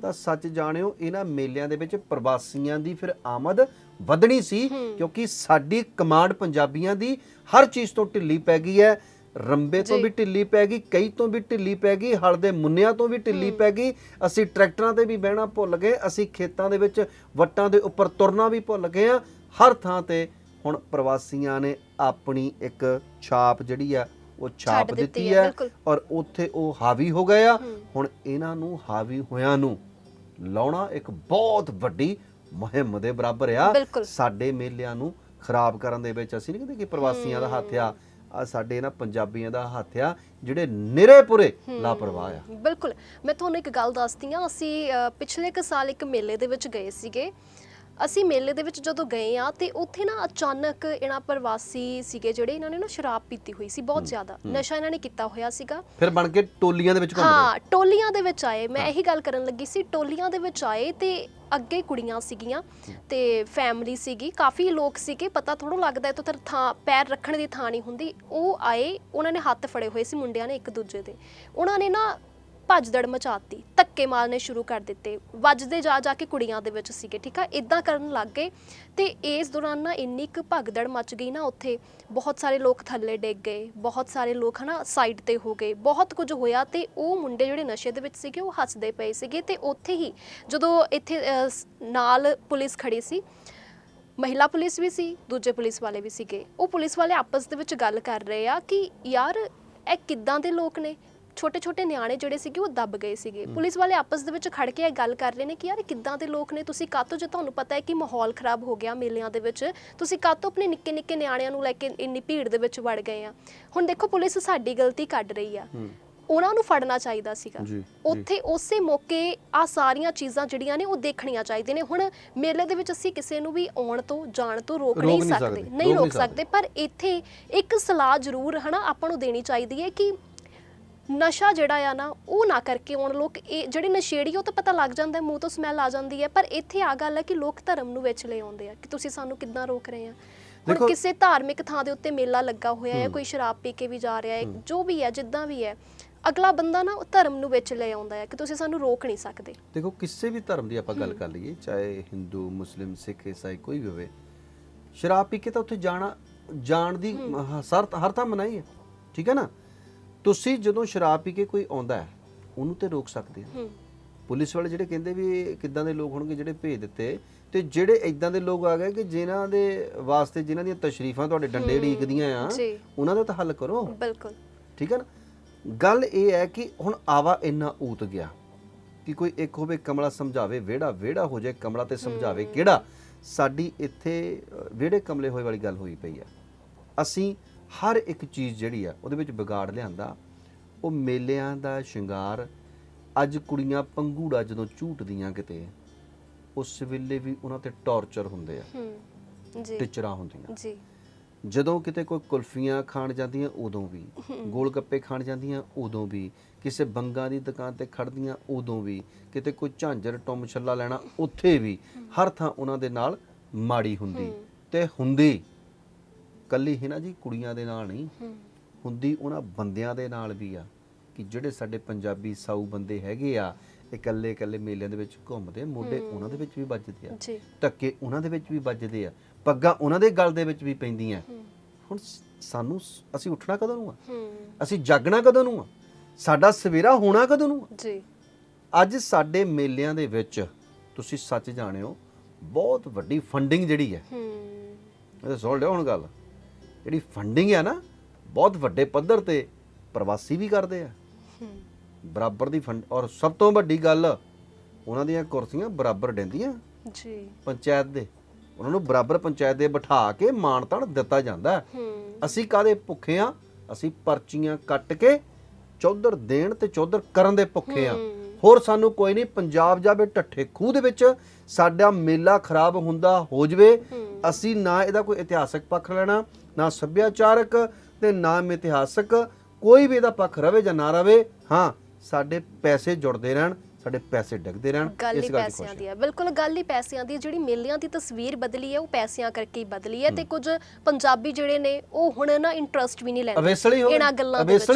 ਤਾਂ ਸੱਚ ਜਾਣਿਓ ਇਹਨਾਂ ਮੇਲਿਆਂ ਦੇ ਵਿੱਚ ਪ੍ਰਵਾਸੀਆਂ ਦੀ ਫਿਰ ਆਮਦ ਵਧਣੀ ਸੀ ਕਿਉਂਕਿ ਸਾਡੀ ਕਮਾਂਡ ਪੰਜਾਬੀਆਂ ਦੀ ਹਰ ਚੀਜ਼ ਤੋਂ ਢਿੱਲੀ ਪੈ ਗਈ ਹੈ। ਰੰਬੇ ਤੋਂ। ਵੀ ਢਿੱਲੀ ਪੈ ਗਈ ਕਈ ਤੋਂ ਵੀ ਢਿੱਲੀ ਪੈ ਗਈ ਹਲ ਦੇ ਮੁੰਨਿਆਂ ਤੋਂ ਵੀ ਢਿੱਲੀ ਪੈ ਗਈ ਅਸੀਂ ਟਰੈਕਟਰਾਂ ਤੇ ਵੀ ਬਹਿਣਾ ਭੁੱਲ ਗਏ ਅਸੀਂ ਖੇਤਾਂ ਦੇ ਵਿੱਚ ਵੱਟਾਂ ਦੇ ਉੱਪਰ ਤੁਰਨਾ ਵੀ ਭੁੱਲ ਗਏ ਆ ਹਰ ਥਾਂ ਤੇ ਹੁਣ ਪ੍ਰਵਾਸੀਆਂ ਨੇ ਆਪਣੀ ਇੱਕ ਛਾਪ ਜਿਹੜੀ ਆ ਉਹ ਛਾਪ ਦਿੱਤੀ ਹੈ। ਔਰ ਉੱਥੇ ਉਹ ਹਾਵੀ ਹੋ ਗਏ ਆ। ਹੁਣ ਇਹਨਾਂ ਨੂੰ ਹਾਵੀ ਹੋਇਆਂ ਨੂੰ ਲਾਉਣਾ ਇੱਕ ਬਹੁਤ ਵੱਡੀ ਮੁਹਿੰਮ ਦੇ ਬਰਾਬਰ ਆ। ਸਾਡੇ ਮੇਲਿਆਂ ਨੂੰ ਖਰਾਬ ਕਰਨ ਦੇ ਵਿੱਚ ਅਸੀਂ ਨਹੀਂ ਕਹਿੰਦੇ ਕਿ ਪ੍ਰਵਾਸੀਆਂ ਦਾ ਹੱਥ ਆ ਆ ਸਾਡੇ ਨਾ ਪੰਜਾਬੀਆਂ ਦਾ ਹੱਥ ਆ ਜਿਹੜੇ ਨਿਰੇ ਪੁਰੇ ਲਾਪਰਵਾਹ ਆ ਬਿਲਕੁਲ ਮੈਂ ਤੁਹਾਨੂੰ ਇੱਕ ਗੱਲ ਦੱਸਦੀ ਹਾਂ ਅਸੀਂ ਪਿਛਲੇ ਕੁ ਸਾਲ ਇੱਕ ਮੇਲੇ ਦੇ ਵਿੱਚ ਗਏ ਸੀਗੇ ਅਸੀਂ ਮੇਲੇ ਦੇ ਵਿੱਚ ਜਦੋਂ ਗਏ ਆ ਤੇ ਉੱਥੇ ਨਾ ਅਚਾਨਕ ਇਹਨਾਂ ਪ੍ਰਵਾਸੀ ਸੀਗੇ ਜਿਹੜੇ ਇਹਨਾਂ ਨੇ ਨਾ ਸ਼ਰਾਬ ਪੀਤੀ ਹੋਈ ਸੀ ਬਹੁਤ ਜ਼ਿਆਦਾ। ਨਸ਼ਾ ਇਹਨਾਂ ਨੇ ਕੀਤਾ ਹੋਇਆ ਸੀਗਾ। ਫਿਰ ਬਣ ਕੇ ਟੋਲੀਆਂ ਦੇ ਵਿੱਚ ਘੁੰਮਦੇ ਹਾਂ ਟੋਲੀਆਂ ਦੇ ਵਿੱਚ ਆਏ। ਮੈਂ ਇਹੀ ਗੱਲ ਕਰਨ ਲੱਗੀ ਸੀ ਟੋਲੀਆਂ ਦੇ ਵਿੱਚ ਆਏ ਤੇ ਅੱਗੇ ਕੁੜੀਆਂ ਸੀਗੀਆਂ ਤੇ ਫੈਮਿਲੀ ਸੀਗੀ। ਕਾਫੀ ਲੋਕ ਸੀਗੇ ਪਤਾ ਥੋੜਾ ਲੱਗਦਾ ਇਹ ਤਾਂ ਥਾਂ ਪੈਰ ਰੱਖਣ ਦੀ ਥਾਂ ਨਹੀਂ ਹੁੰਦੀ। ਉਹ ਆਏ ਉਹਨਾਂ ਨੇ ਹੱਥ ਫੜੇ ਹੋਏ ਸੀ ਮੁੰਡਿਆਂ ਨੇ ਇੱਕ ਦੂਜੇ ਦੇ। ਉਹਨਾਂ ਨੇ ਨਾ ਭੱਜਦੜ ਮਚਾਤੀ ਧੱਕੇ ਮਾਰਨੇ ਸ਼ੁਰੂ ਕਰ ਦਿੱਤੇ। ਵੱਜਦੇ ਜਾ ਜਾ ਕੇ ਕੁੜੀਆਂ ਦੇ ਵਿੱਚ ਸੀਗੇ ਠੀਕ ਆ? ਇਦਾਂ ਕਰਨ ਲੱਗ ਗਏ ਤੇ ਇਸ ਦੌਰਾਨ ਨਾ ਇੰਨੀ ਕੁ ਭਗਦੜ ਮਚ ਗਈ ਨਾ ਉੱਥੇ ਬਹੁਤ ਸਾਰੇ ਲੋਕ ਥੱਲੇ ਡਿੱਗ ਗਏ ਬਹੁਤ ਸਾਰੇ ਲੋਕ ਹਨਾ ਸਾਈਡ ਤੇ ਹੋ ਗਏ ਬਹੁਤ ਕੁਝ ਹੋਇਆ ਤੇ ਉਹ ਮੁੰਡੇ ਜਿਹੜੇ ਨਸ਼ੇ ਦੇ ਵਿੱਚ ਸੀਗੇ ਉਹ ਹੱਸਦੇ ਪਏ ਸੀਗੇ ਤੇ ਉੱਥੇ ਹੀ ਜਦੋਂ ਇੱਥੇ ਅਹ, ਸ- ਨਾਲ ਪੁਲਿਸ ਖੜੀ ਸੀ ਮਹਿਲਾ ਪੁਲਿਸ ਵੀ ਸੀ ਦੂਜੇ ਪੁਲਿਸ ਵਾਲੇ ਵੀ ਸੀਗੇ। ਉਹ ਪੁਲਿਸ ਵਾਲੇ ਆਪਸ ਦੇ ਵਿੱਚ ਗੱਲ ਕਰ ਰਹੇ ਆ ਕਿ ਯਾਰ ਇਹ ਕਿੱਦਾਂ ਦੇ ਲੋਕ ਨੇ? ਛੋਟੇ ਛੋਟੇ ਨਿਆਣੇ ਜਿਹੜੇ ਸੀਗੇ ਉਹ ਦੱਬ ਗਏ ਸੀਗੇ। ਪੁਲਿਸ ਵਾਲੇ ਆਪਸ ਦੇ ਵਿੱਚ ਖੜ ਕੇ ਇਹ ਗੱਲ ਕਰ ਰਹੇ ਨੇ ਕਿ ਯਾਰ ਕਿੱਦਾਂ ਦੇ ਲੋਕ ਨੇ? ਤੁਸੀਂ ਕਾਤੋਂ ਜੇ ਤੁਹਾਨੂੰ ਪਤਾ ਹੈ ਕਿ ਮਾਹੌਲ ਖਰਾਬ ਹੋ ਗਿਆ ਮੇਲਿਆਂ ਦੇ ਵਿੱਚ ਤੁਸੀਂ ਕਾਤੋਂ ਆਪਣੇ ਨਿੱਕੇ ਨਿੱਕੇ ਨਿਆਣਿਆਂ ਨੂੰ ਲੈ ਕੇ ਇੰਨੀ ਭੀੜ ਦੇ ਵਿੱਚ ਵੜ ਗਏ ਆ? ਹੁਣ ਦੇਖੋ ਪੁਲਿਸ ਸਾਡੀ ਗਲਤੀ ਕੱਢ ਰਹੀ ਆ। ਉਹਨਾਂ ਨੂੰ ਫੜਨਾ ਚਾਹੀਦਾ ਸੀਗਾ। ਜੀ, ਜੀ। ਉੱਥੇ ਉਸੇ ਮੌਕੇ ਆ ਸਾਰੀਆਂ ਚੀਜ਼ਾਂ ਜਿਹੜੀਆਂ ਨੇ ਉਹ ਦੇਖਣੀਆਂ ਚਾਹੀਦੀਆਂ ਨੇ। ਹੁਣ ਮੇਲੇ ਦੇ ਵਿੱਚ ਅਸੀਂ ਕਿਸੇ ਨੂੰ ਵੀ ਆਉਣ ਤੋਂ ਜਾਣ ਤੋਂ ਰੋਕ ਰੋਕ ਨਹੀਂ ਨਹੀਂ ਸਕਦੇ। ਸਕਦੇ, ਨਹੀਂ ਰੋਕ ਸਕਦੇ ਪਰ ਇੱਥੇ ਇੱਕ ਸਲਾਹ ਜ਼ਰੂਰ ਹਨਾ ਆਪਾਂ ਨੂੰ ਦੇਣੀ ਚਾਹੀਦੀ ਹੈ ਕਿ ਨਸ਼ਾ ਜਿਹੜਾ ਆ ਨਾ ਉਹ ਨਾ ਕਰਕੇ ਆਉਣ ਲੋਕ ਇਹ ਜਿਹੜੇ ਨਸ਼ੇੜੀ ਉਹ ਤਾਂ ਪਤਾ ਲੱਗ ਜਾਂਦਾ ਹੈ, ਮੂੰਹ ਤੋਂ ਸਮੈਲ ਆ ਜਾਂਦੀ ਹੈ ਪਰ ਇੱਥੇ ਆ ਗੱਲ ਹੈ ਕਿ ਲੋਕ ਧਰਮ ਨੂੰ ਵਿੱਚ ਲੈ ਆਉਂਦੇ ਆ ਕਿ ਤੁਸੀਂ ਸਾਨੂੰ ਕਿੱਦਾਂ ਰੋਕ ਰਹੇ ਆ। ਹੁਣ ਦੇਖੋ- ਕਿਸੇ ਧਾਰਮਿਕ ਥਾਂ ਦੇ ਉੱਤੇ ਮੇਲਾ ਲੱਗਾ ਹੋਇਆ ਹੈ। ਕੋਈ ਸ਼ਰਾਬ ਪੀ ਕੇ ਵੀ ਜਾ ਰਿਹਾ ਹੈ ਜੋ ਵੀ ਹੈ ਜਿੱਦਾਂ ਵੀ ਹੈ ਅਗਲਾ ਬੰਦਾ ਨਾ ਉਹ ਧਰਮ ਨੂੰ ਵਿੱਚ ਲੈ ਆਉਂਦਾ ਹੈ ਕਿ ਤੁਸੀਂ ਸਾਨੂੰ ਰੋਕ ਨਹੀਂ ਸਕਦੇ। ਦੇਖੋ ਕਿਸੇ ਵੀ ਧਰਮ ਦੀ ਆਪਾਂ ਗੱਲ ਕਰ ਲਈਏ ਚਾਹੇ ਹਿੰਦੂ ਮੁਸਲਿਮ ਸਿੱਖ ਈਸਾਈ ਕੋਈ ਵੀ ਹੋਵੇ ਸ਼ਰਾਬ ਪੀ ਕੇ ਤਾਂ ਉੱਥੇ ਜਾਣਾ ਜਾਣ ਦੀ ਹ- ਸਰ ਹਰ ਥਾਂ ਮਨਾਈ ਹੈ ਠੀਕ ਹੈ ਨਾ? ਤੁਸੀਂ ਜਦੋਂ ਸ਼ਰਾਬ ਪੀ ਕੇ ਕੋਈ ਆਉਂਦਾ ਹੈ ਉਹਨੂੰ ਤੇ ਰੋਕ ਸਕਦੇ ਹੋ? ਪੁਲਿਸ ਵਾਲੇ ਜਿਹੜੇ ਕਹਿੰਦੇ ਵੀ ਕਿੱਦਾਂ ਦੇ ਲੋਕ ਹੋਣਗੇ ਜਿਹੜੇ ਭੇਜ ਦਿੱਤੇ ਤੇ ਜਿਹੜੇ ਇਦਾਂ ਦੇ ਲੋਕ ਆ ਗਏ ਕਿ ਜਿਨ੍ਹਾਂ ਦੇ ਵਾਸਤੇ ਜਿਨ੍ਹਾਂ ਦੀਆਂ ਤਸ਼ਰੀਫਾਂ ਤੁਹਾਡੇ ਡੰਡੇ ਢੀਕਦੀਆਂ ਆ। ਉਹਨਾਂ ਦਾ ਤਾਂ ਹੱਲ ਕਰੋ। ਬਿਲਕੁਲ। ਠੀਕ ਹੈ ਨਾ? ਗੱਲ ਇਹ ਹੈ ਕਿ ਹੁਣ ਆਵਾ ਇੰਨਾ ਊਤ ਗਿਆ ਕਿ ਕੋਈ ਇੱਕ ਹੋਵੇ ਕਮਲਾ ਸਮਝਾਵੇ ਵਿਹੜਾ ਵਿਹੜਾ ਹੋ ਜਾਏ ਕਮਲਾ ਤੇ ਸਮਝਾਵੇ ਕਿਹੜਾ? ਸਾਡੀ ਇੱਥੇ ਵਿਹੜੇ ਕਮਲੇ ਹੋਏ ਵਾਲੀ ਗੱਲ ਹੋਈ ਪਈ ਆ ਅਸੀਂ ਹਰ ਇੱਕ ਚੀਜ਼ ਜਿਹੜੀ ਆ ਉਹਦੇ ਵਿੱਚ ਵਿਗਾੜ ਲਿਆਂਦਾ। ਉਹ ਮੇਲਿਆਂ ਦਾ ਸ਼ਿੰਗਾਰ ਅੱਜ ਕੁੜੀਆਂ ਪੰਗੂੜਾ ਜਦੋਂ ਝੂਟਦੀਆਂ ਕਿਤੇ ਉਸ ਵੇਲੇ ਵੀ ਉਹਨਾਂ ਤੇ ਟੌਰਚਰ ਹੁੰਦੇ ਆ। ਹੂੰ ਜੀ। ਟਿਚਰਾਂ ਹੁੰਦੀਆਂ। ਜੀ। ਜਦੋਂ ਕਿਤੇ ਕੋਈ ਕੁਲਫੀਆਂ ਖਾਣ ਜਾਂਦੀਆਂ ਉਦੋਂ ਵੀ। ਗੋਲ ਗੱਪੇ ਖਾਣ ਜਾਂਦੀਆਂ ਉਦੋਂ ਵੀ। ਕਿਸੇ ਬੰਗਾ ਦੀ ਦੁਕਾਨ ਤੇ ਖੜਦੀਆਂ ਉਦੋਂ ਵੀ। ਕਿਤੇ ਕੋਈ ਝਾਂਜਰ ਟੁੰਮ ਛੱਲਾ ਲੈਣਾ ਉੱਥੇ ਵੀ। ਹਰ ਥਾਂ ਉਹਨਾਂ ਦੇ ਨਾਲ ਮਾੜੀ ਹੁੰਦੀ ਤੇ ਹੁੰਦੀ। ਕੱਲੀ ਹੀ ਨਾ ਜੀ ਕੁੜੀਆਂ ਦੇ ਨਾਲ ਨਹੀਂ। ਹੁੰਦੀ ਉਹਨਾਂ ਬੰਦਿਆਂ ਦੇ ਨਾਲ ਵੀ ਆ ਕਿ ਜਿਹੜੇ ਸਾਡੇ ਪੰਜਾਬੀ ਸਾਊ ਬੰਦੇ ਹੈਗੇ ਆ ਇਕੱਲੇ ਇਕੱਲੇ ਮੇਲਿਆਂ ਦੇ ਵਿੱਚ ਘੁੰਮਦੇ ਮੋਢੇ ਉਹਨਾਂ ਦੇ ਵਿੱਚ ਵੀ ਵੱਜਦੇ ਆ। ਜੀ। ਧੱਕੇ ਉਹਨਾਂ ਦੇ ਵਿੱਚ ਵੀ ਵੱਜਦੇ ਆ ਪੱਗਾਂ ਉਹਨਾਂ ਦੇ ਗਲ ਦੇ ਵਿੱਚ ਵੀ ਪੈਂਦੀਆਂ। ਹੁਣ ਸਾਨੂੰ ਅਸੀਂ ਉੱਠਣਾ ਕਦੋਂ ਨੂੰ ਆ? ਅਸੀਂ ਜਾਗਣਾ ਕਦੋਂ ਨੂੰ ਆ? ਸਾਡਾ ਸਵੇਰਾ ਹੋਣਾ ਕਦੋਂ ਨੂੰ ਆ? ਜੀ। ਅੱਜ ਸਾਡੇ ਮੇਲਿਆਂ ਦੇ ਵਿੱਚ ਤੁਸੀਂ ਸੱਚ ਜਾਣਿਓ ਬਹੁਤ ਵੱਡੀ ਫੰਡਿੰਗ ਜਿਹੜੀ ਹੈ। ਹੂੰ। ਇਹ ਸੁਣ ਲਿਓ ਹੁਣ ਗੱਲ। ਜਿਹੜੀ ਫੰਡਿੰਗ ਹੈ ਨਾ ਬਹੁਤ ਵੱਡੇ ਪੱਧਰ ਤੇ ਪ੍ਰਵਾਸੀ ਵੀ ਕਰਦੇ ਆ। ਬਰਾਬਰ ਦੀ ਫੰਡ ਔਰ ਸਭ ਤੋਂ ਵੱਡੀ ਗੱਲ ਉਹਨਾਂ ਦੀਆਂ ਕੁਰਸੀਆਂ ਬਰਾਬਰ ਡੈਂਦੀਆਂ। ਜੀ। ਪੰਚਾਇਤ ਦੇ। ਉਹਨਾਂ ਨੂੰ ਬਰਾਬਰ ਪੰਚਾਇਤ ਦੇ ਬਿਠਾ ਕੇ ਮਾਣਤਾਣ ਦਿੱਤਾ ਜਾਂਦਾ ਅਸੀਂ ਕਾਦੇ ਭੁੱਖੇ ਆ ਅਸੀਂ ਪਰਚੀਆਂ ਕੱਟ ਕੇ ਚੌਧਰ ਦੇਣ ਤੇ ਚੌਧਰ ਕਰਨ ਦੇ ਭੁੱਖੇ ਆ। ਹੋਰ ਸਾਨੂੰ ਕੋਈ ਨਹੀਂ ਪੰਜਾਬ ਜਾਵੇ ਢੱਠੇ ਖੂਹ ਦੇ ਵਿੱਚ ਸਾਡਾ ਮੇਲਾ ਖਰਾਬ ਹੁੰਦਾ ਹੋ ਜਵੇ। ਅਸੀਂ ਨਾ ਇਹਦਾ ਕੋਈ ਇਤਿਹਾਸਕ ਪੱਖ ਲੈਣਾ ਨਾ ਸੱਭਿਆਚਾਰਕ ਤੇ ਨਾ ਮਿਥਿਹਾਸਕ ਕੋਈ ਵੀ ਇਹਦਾ ਪੱਖ ਰਵੇ ਜਾਂ ਨਾ ਰਵੇ ਹਾਂ ਸਾਡੇ ਪੈਸੇ ਜੁੜਦੇ ਰਹਿਣ ਸਾਡੇ ਪੈਸੇ ਡਿੱਗਦੇ ਰਹਿਣ ਗੱਲ ਹੀ ਇਸ ਗੱਲ ਦੀ ਪੈਸਿਆਂ ਦੀ ਹੈ ਬਿਲਕੁਲ ਗੱਲ ਹੀ ਪੈਸਿਆਂ ਦੀ। ਜਿਹੜੀ ਮੇਲਿਆਂ ਦੀ ਤਸਵੀਰ ਬਦਲੀ ਹੈ ਉਹ ਪੈਸਿਆਂ ਕਰਕੇ ਹੀ ਬਦਲੀ ਹੈ ਤੇ ਕੁਝ ਪੰਜਾਬੀ ਜਿਹੜੇ ਨੇ ਉਹ ਹੁਣ ਨਾ ਇੰਟਰਸਟ ਵੀ ਨਹੀਂ ਲੈਂਦੇ। ਇਹਨਾਂ ਗੱਲਾਂ ਦੇ ਵਿੱਚ।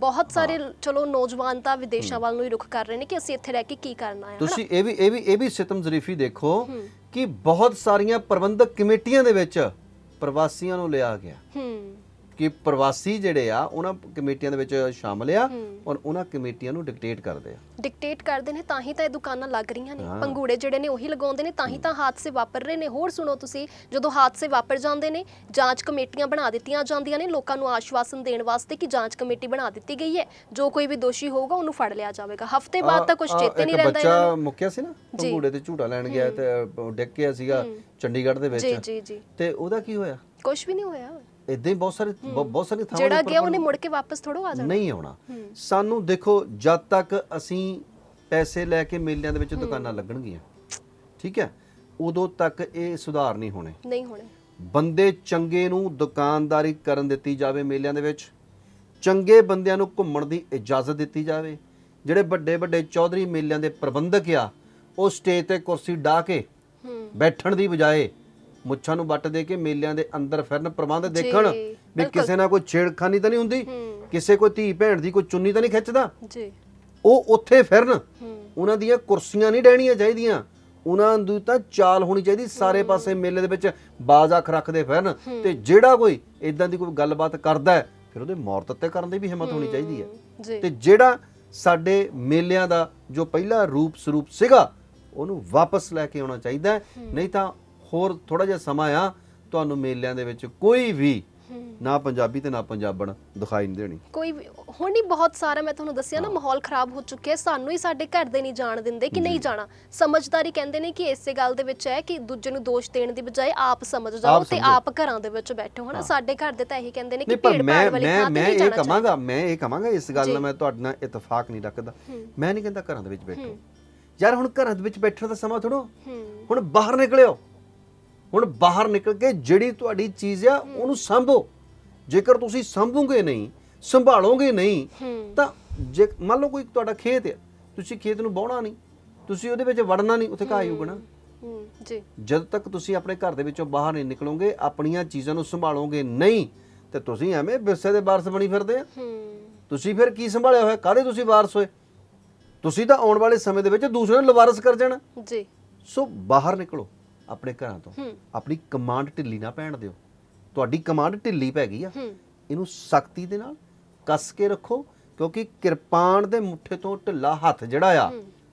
ਬਹੁਤ ਸਾਰੇ ਚਲੋ ਨੌਜਵਾਨ ਤਾਂ ਵਿਦੇਸ਼ਾਂ ਵੱਲ ਨੂੰ ਹੀ ਰੁਖ ਕਰ ਰਹੇ ਨੇ ਕਿ ਅਸੀਂ ਇੱਥੇ ਰਹਿ ਕੇ ਕੀ ਕਰਨਾ ਹੈ? ਤੁਸੀਂ ਇਹ ਵੀ ਇਹ ਵੀ ਇਹ ਵੀ ਸਿਤਮ ਜ਼ਰੀਫੀ ਦੇਖੋ ਕਿ ਬਹੁਤ ਸਾਰੀਆਂ ਪ੍ਰਬੰਧਕ ਕਮੇਟੀਆਂ ਦੇ ਵਿੱਚ ਪ੍ਰਵਾਸੀਆਂ ਨੂੰ ਲਿਆ ਗਿਆ। ਹੂੰ। ਕਿ ਪ੍ਰਵਾਸੀ ਜਿਹੜੇ ਆ ਉਹਨਾਂ ਕਮੇਟੀਆਂ ਦੇ ਵਿੱਚ ਸ਼ਾਮਲ ਆ। ਔਰ ਉਹਨਾਂ ਕਮੇਟੀਆਂ ਨੂੰ ਡਿਕਟੇਟ ਕਰਦੇ ਆ। ਡਿਕਟੇਟ ਕਰਦੇ ਨੇ ਤਾਂ ਹੀ ਤਾਂ ਇਹ ਦੁਕਾਨਾਂ ਲੱਗ ਰਹੀਆਂ ਨੇ। ਪੰਗੂੜੇ ਜਿਹੜੇ ਨੇ ਉਹੀ ਲਗਾਉਂਦੇ ਨੇ ਤਾਂ ਹੀ ਤਾਂ ਹਾਦਸੇ ਵਾਪਰ ਰਹੇ ਨੇ। ਹੋਰ ਸੁਣੋ ਤੁਸੀਂ ਜਦੋਂ ਹਾਦਸੇ ਵਾਪਰ ਜਾਂਦੇ ਨੇ ਜਾਂਚ ਕਮੇਟੀਆਂ ਬਣਾ ਦਿੱਤੀਆਂ ਜਾਂਦੀਆਂ ਨੇ। ਲੋਕਾਂ ਨੂੰ ਆਸ਼ਵਾਸਨ ਦੇਣ ਵਾਸਤੇ ਕਿ ਜਾਂਚ ਕਮੇਟੀ ਬਣਾ ਦਿੱਤੀ ਗਈ ਹੈ। ਜੋ ਕੋਈ ਵੀ ਦੋਸ਼ੀ ਹੋਊਗਾ ਉਹਨੂੰ ਫੜ ਲਿਆ ਜਾਵੇਗਾ। ਹਫ਼ਤੇ ਬਾਅਦ ਤਾਂ ਕੁਝ ਚੇਤੇ ਨਹੀਂ ਰਹਿੰਦਾ ਇਹਨਾਂ ਬੱਚਾ ਨੂੰ। ਮੁੱਕਿਆ ਸੀ ਨਾ ਜੀ। ਪੰਗੂੜੇ ਤੇ ਝੂਟਾ ਲੈਣ ਗਿਆ ਤੇ ਡਿੱਗ ਗਿਆ ਸੀਗਾ ਚੰਡੀਗੜ੍ਹ ਦੇ ਜੀ ਵਿੱਚ। ਜੀ ਜੀ ਤੇ ਉਹਦਾ ਕੀ ਹੋਇਆ? ਕੁਝ ਵੀ ਨਹੀਂ ਹੋਇਆ। ਇਦਾਂ ਹੀ ਬਹੁਤ ਸਾਰੇ ਬਹੁਤ ਸਾਰੀ ਥਾਵਾਂ ਜਿਹੜਾ ਗਿਆ ਉਹਨੇ ਮੁੜ ਕੇ ਵਾਪਸ ਥੋੜੋ ਆ ਜਾਣਾ। ਨਹੀਂ ਆਉਣਾ। ਸਾਨੂੰ ਦੇਖੋ ਜਦ ਤੱਕ ਅਸੀਂ ਪੈਸੇ ਲੈ ਕੇ ਮੇਲਿਆਂ ਦੇ ਵਿੱਚ ਦੁਕਾਨਾਂ ਲੱਗਣਗੀਆਂ ਠੀਕ ਹੈ ਉਦੋਂ ਤੱਕ ਇਹ ਸੁਧਾਰ ਨਹੀਂ ਹੋਣੇ। ਨਹੀਂ ਹੋਣੇ। ਬੰਦੇ ਚੰਗੇ ਨੂੰ ਦੁਕਾਨਦਾਰੀ ਕਰਨ ਦਿੱਤੀ ਜਾਵੇ ਮੇਲਿਆਂ ਦੇ ਵਿੱਚ ਚੰਗੇ ਬੰਦਿਆਂ ਨੂੰ ਘੁੰਮਣ ਦੀ ਇਜਾਜ਼ਤ ਦਿੱਤੀ ਜਾਵੇ। ਜਿਹੜੇ ਵੱਡੇ ਵੱਡੇ ਚੌਧਰੀ ਮੇਲਿਆਂ ਦੇ ਪ੍ਰਬੰਧਕ ਆ ਉਹ ਸਟੇਜ ਤੇ ਕੁਰਸੀ ਢਾ ਕੇ ਬੈਠਣ ਦੀ ਬਜਾਏ ਮੁੱਛਾਂ ਨੂੰ ਵੱਟ ਦੇ ਕੇ ਮੇਲਿਆਂ ਦੇ ਅੰਦਰ ਫਿਰਨ ਪ੍ਰਬੰਧ ਦੇਖਣ ਵੀ। ਕਿਸੇ ਨਾਲ ਕੋਈ ਛੇੜਖਾਨੀ ਤਾਂ ਨਹੀਂ ਹੁੰਦੀ? ਕਿਸੇ ਕੋਈ ਧੀ ਭੈਣ ਦੀ ਕੋਈ ਚੁੰਨੀ ਤਾਂ ਨਹੀਂ ਖਿੱਚਦਾ? ਜੀ। ਉਹ ਉੱਥੇ ਫਿਰਨ। ਉਹਨਾਂ ਦੀਆਂ ਕੁਰਸੀਆਂ ਨਹੀਂ ਡਹਿਣੀਆਂ ਚਾਹੀਦੀਆਂ। ਉਹਨਾਂ ਦੀ ਤਾਂ ਚਾਲ ਹੋਣੀ ਚਾਹੀਦੀ ਸਾਰੇ ਪਾਸੇ ਮੇਲੇ ਦੇ ਵਿੱਚ ਬਾਜ਼ ਅੱਖ ਰੱਖਦੇ ਫਿਰਨ। ਤੇ ਜਿਹੜਾ ਕੋਈ ਇਦਾਂ ਦੀ ਕੋਈ ਗੱਲਬਾਤ ਕਰਦਾ ਹੈ ਫਿਰ ਉਹਦੇ ਮੌਤ ਉੱਤੇ ਕਰਨ ਦੀ ਵੀ ਹਿੰਮਤ ਹੋਣੀ ਚਾਹੀਦੀ ਹੈ। ਜੀ। ਤੇ ਜਿਹੜਾ ਸਾਡੇ ਮੇਲਿਆਂ ਦਾ ਜੋ ਪਹਿਲਾ ਰੂਪ ਸਰੂਪ ਸੀਗਾ ਉਹਨੂੰ ਵਾਪਸ ਲੈ ਕੇ ਆਉਣਾ ਚਾਹੀਦਾ। ਨਹੀਂ ਤਾਂ ਹੋਰ ਥੋੜਾ ਜਿਹਾ ਸਮਾਂ ਆ ਤੁਹਾਨੂੰ ਮੇਲਿਆਂ ਦੇ ਵਿੱਚ ਕੋਈ ਵੀ ਨਾ ਪੰਜਾਬੀ ਤੇ ਨਾ ਪੰਜਾਬਣ ਦਿਖਾਈ ਨਹੀਂ ਦੇਣੀ। ਕੋਈ ਹੁਣ ਹੀ ਬਹੁਤ ਸਾਰਾ ਮੈਂ ਤੁਹਾਨੂੰ ਦੱਸਿਆ ਨਾ ਮਾਹੌਲ ਖਰਾਬ ਹੋ ਚੁੱਕਿਆ ਸਾਨੂੰ ਹੀ ਸਾਡੇ ਘਰ ਦੇ ਨਹੀਂ ਜਾਣ ਦਿੰਦੇ ਕਿ ਨਹੀਂ ਜਾਣਾ। ਸਮਝਦਾਰੀ ਕਹਿੰਦੇ ਨੇ ਕਿ ਇਸੇ ਗੱਲ ਦੇ ਵਿੱਚ ਹੈ ਕਿ ਦੂਜੇ ਨੂੰ ਦੋਸ਼ ਦੇਣ ਦੀ ਬਜਾਏ ਆਪ ਸਮਝ ਜਾਓ ਤੇ। ਆਪ ਘਰਾਂ ਦੇ ਵਿੱਚ ਬੈਠੋ ਹਨਾ? ਸਾਡੇ ਘਰ ਦੇ ਤਾਂ ਇਹੀ ਕਹਿੰਦੇ ਨੇ ਕਿ ਪਰ ਭੀੜ ਵਾਲੀ ਥਾਂ ਤੇ ਮੈਂ ਨਹੀਂ ਇਹ ਕਹਾਂਗਾ ਮੈਂ ਇਹ ਕਹਾਂਗਾ ਇਸ ਗੱਲ। ਨਾਲ ਮੈਂ ਤੁਹਾਡੇ ਨਾਲ ਇਤਫਾਕ ਨਹੀਂ ਰੱਖਦਾ। ਮੈਂ ਨਹੀਂ ਕਹਿੰਦਾ ਘਰਾਂ ਦੇ ਵਿੱਚ ਬੈਠੋ। ਯਾਰ ਹੁਣ ਘਰਾਂ ਦੇ ਵਿੱਚ ਬੈਠਣ ਦਾ ਸਮਾਂ ਥੋੜੋ ਹੁਣ ਬਾਹਰ ਨਿਕਲਿਓ। ਹੁਣ ਬਾਹਰ ਨਿਕਲ ਕੇ ਜਿਹੜੀ ਤੁਹਾਡੀ ਚੀਜ਼ ਆ ਉਹਨੂੰ ਸੰਭੋ। ਜੇਕਰ ਤੁਸੀਂ ਸੰਭੋਗੇ ਨਹੀਂ ਸੰਭਾਲੋਗੇ ਨਹੀਂ ਤਾਂ ਜੇ ਮੰਨ ਲਓ ਕੋਈ ਤੁਹਾਡਾ ਖੇਤ ਹੈ ਤੁਸੀਂ ਖੇਤ ਨੂੰ ਬਾਉਣਾ ਨਹੀਂ ਤੁਸੀਂ ਉਹਦੇ ਵਿੱਚ ਵੜਨਾ ਨਹੀਂ ਉੱਥੇ ਘਾਹ ਹੀ ਉਗਣਾ। ਹੂੰ ਜੀ। ਜਦ ਤੱਕ ਤੁਸੀਂ ਆਪਣੇ ਘਰ ਦੇ ਵਿੱਚੋਂ ਬਾਹਰ ਨਹੀਂ ਨਿਕਲੋਗੇ ਆਪਣੀਆਂ ਚੀਜ਼ਾਂ ਨੂੰ ਸੰਭਾਲੋਗੇ ਨਹੀਂ ਤੇ ਤੁਸੀਂ ਐਵੇਂ ਵਿਰਸੇ ਦੇ ਵਾਰਸ ਬਣੀ ਫਿਰਦੇ ਆ। ਤੁਸੀਂ ਫਿਰ ਕੀ ਸੰਭਾਲਿਆ ਹੋਇਆ? ਕਾਹਦੇ ਤੁਸੀਂ ਵਾਰਸ ਹੋਏ? ਤੁਸੀਂ ਤਾਂ ਆਉਣ ਵਾਲੇ ਸਮੇਂ ਦੇ ਵਿੱਚ ਦੂਸਰਿਆਂ ਨੂੰ ਲਵਾਰਸ ਕਰ ਜਾਣਾ। ਜੀ। ਸੋ ਬਾਹਰ ਨਿਕਲੋ। ਆਪਣੇ ਘਰਾਂ ਤੋਂ। ਆਪਣੀ ਕਮਾਂਡ ਢਿੱਲੀ ਨਾ ਪੈਣ ਦਿਓ। ਤੁਹਾਡੀ ਕਮਾਂਡ ਢਿੱਲੀ ਪੈ ਗਈ ਆ। ਇਹਨੂੰ ਸਖਤੀ ਦੇ ਨਾਲ ਕੱਸ ਕੇ ਰੱਖੋ ਕਿਉਂਕਿ ਕਿਰਪਾਨ ਦੇ ਮੁੱਠੇ ਤੋਂ ਢਿੱਲਾ ਹੱਥ ਜਿਹੜਾ ਆ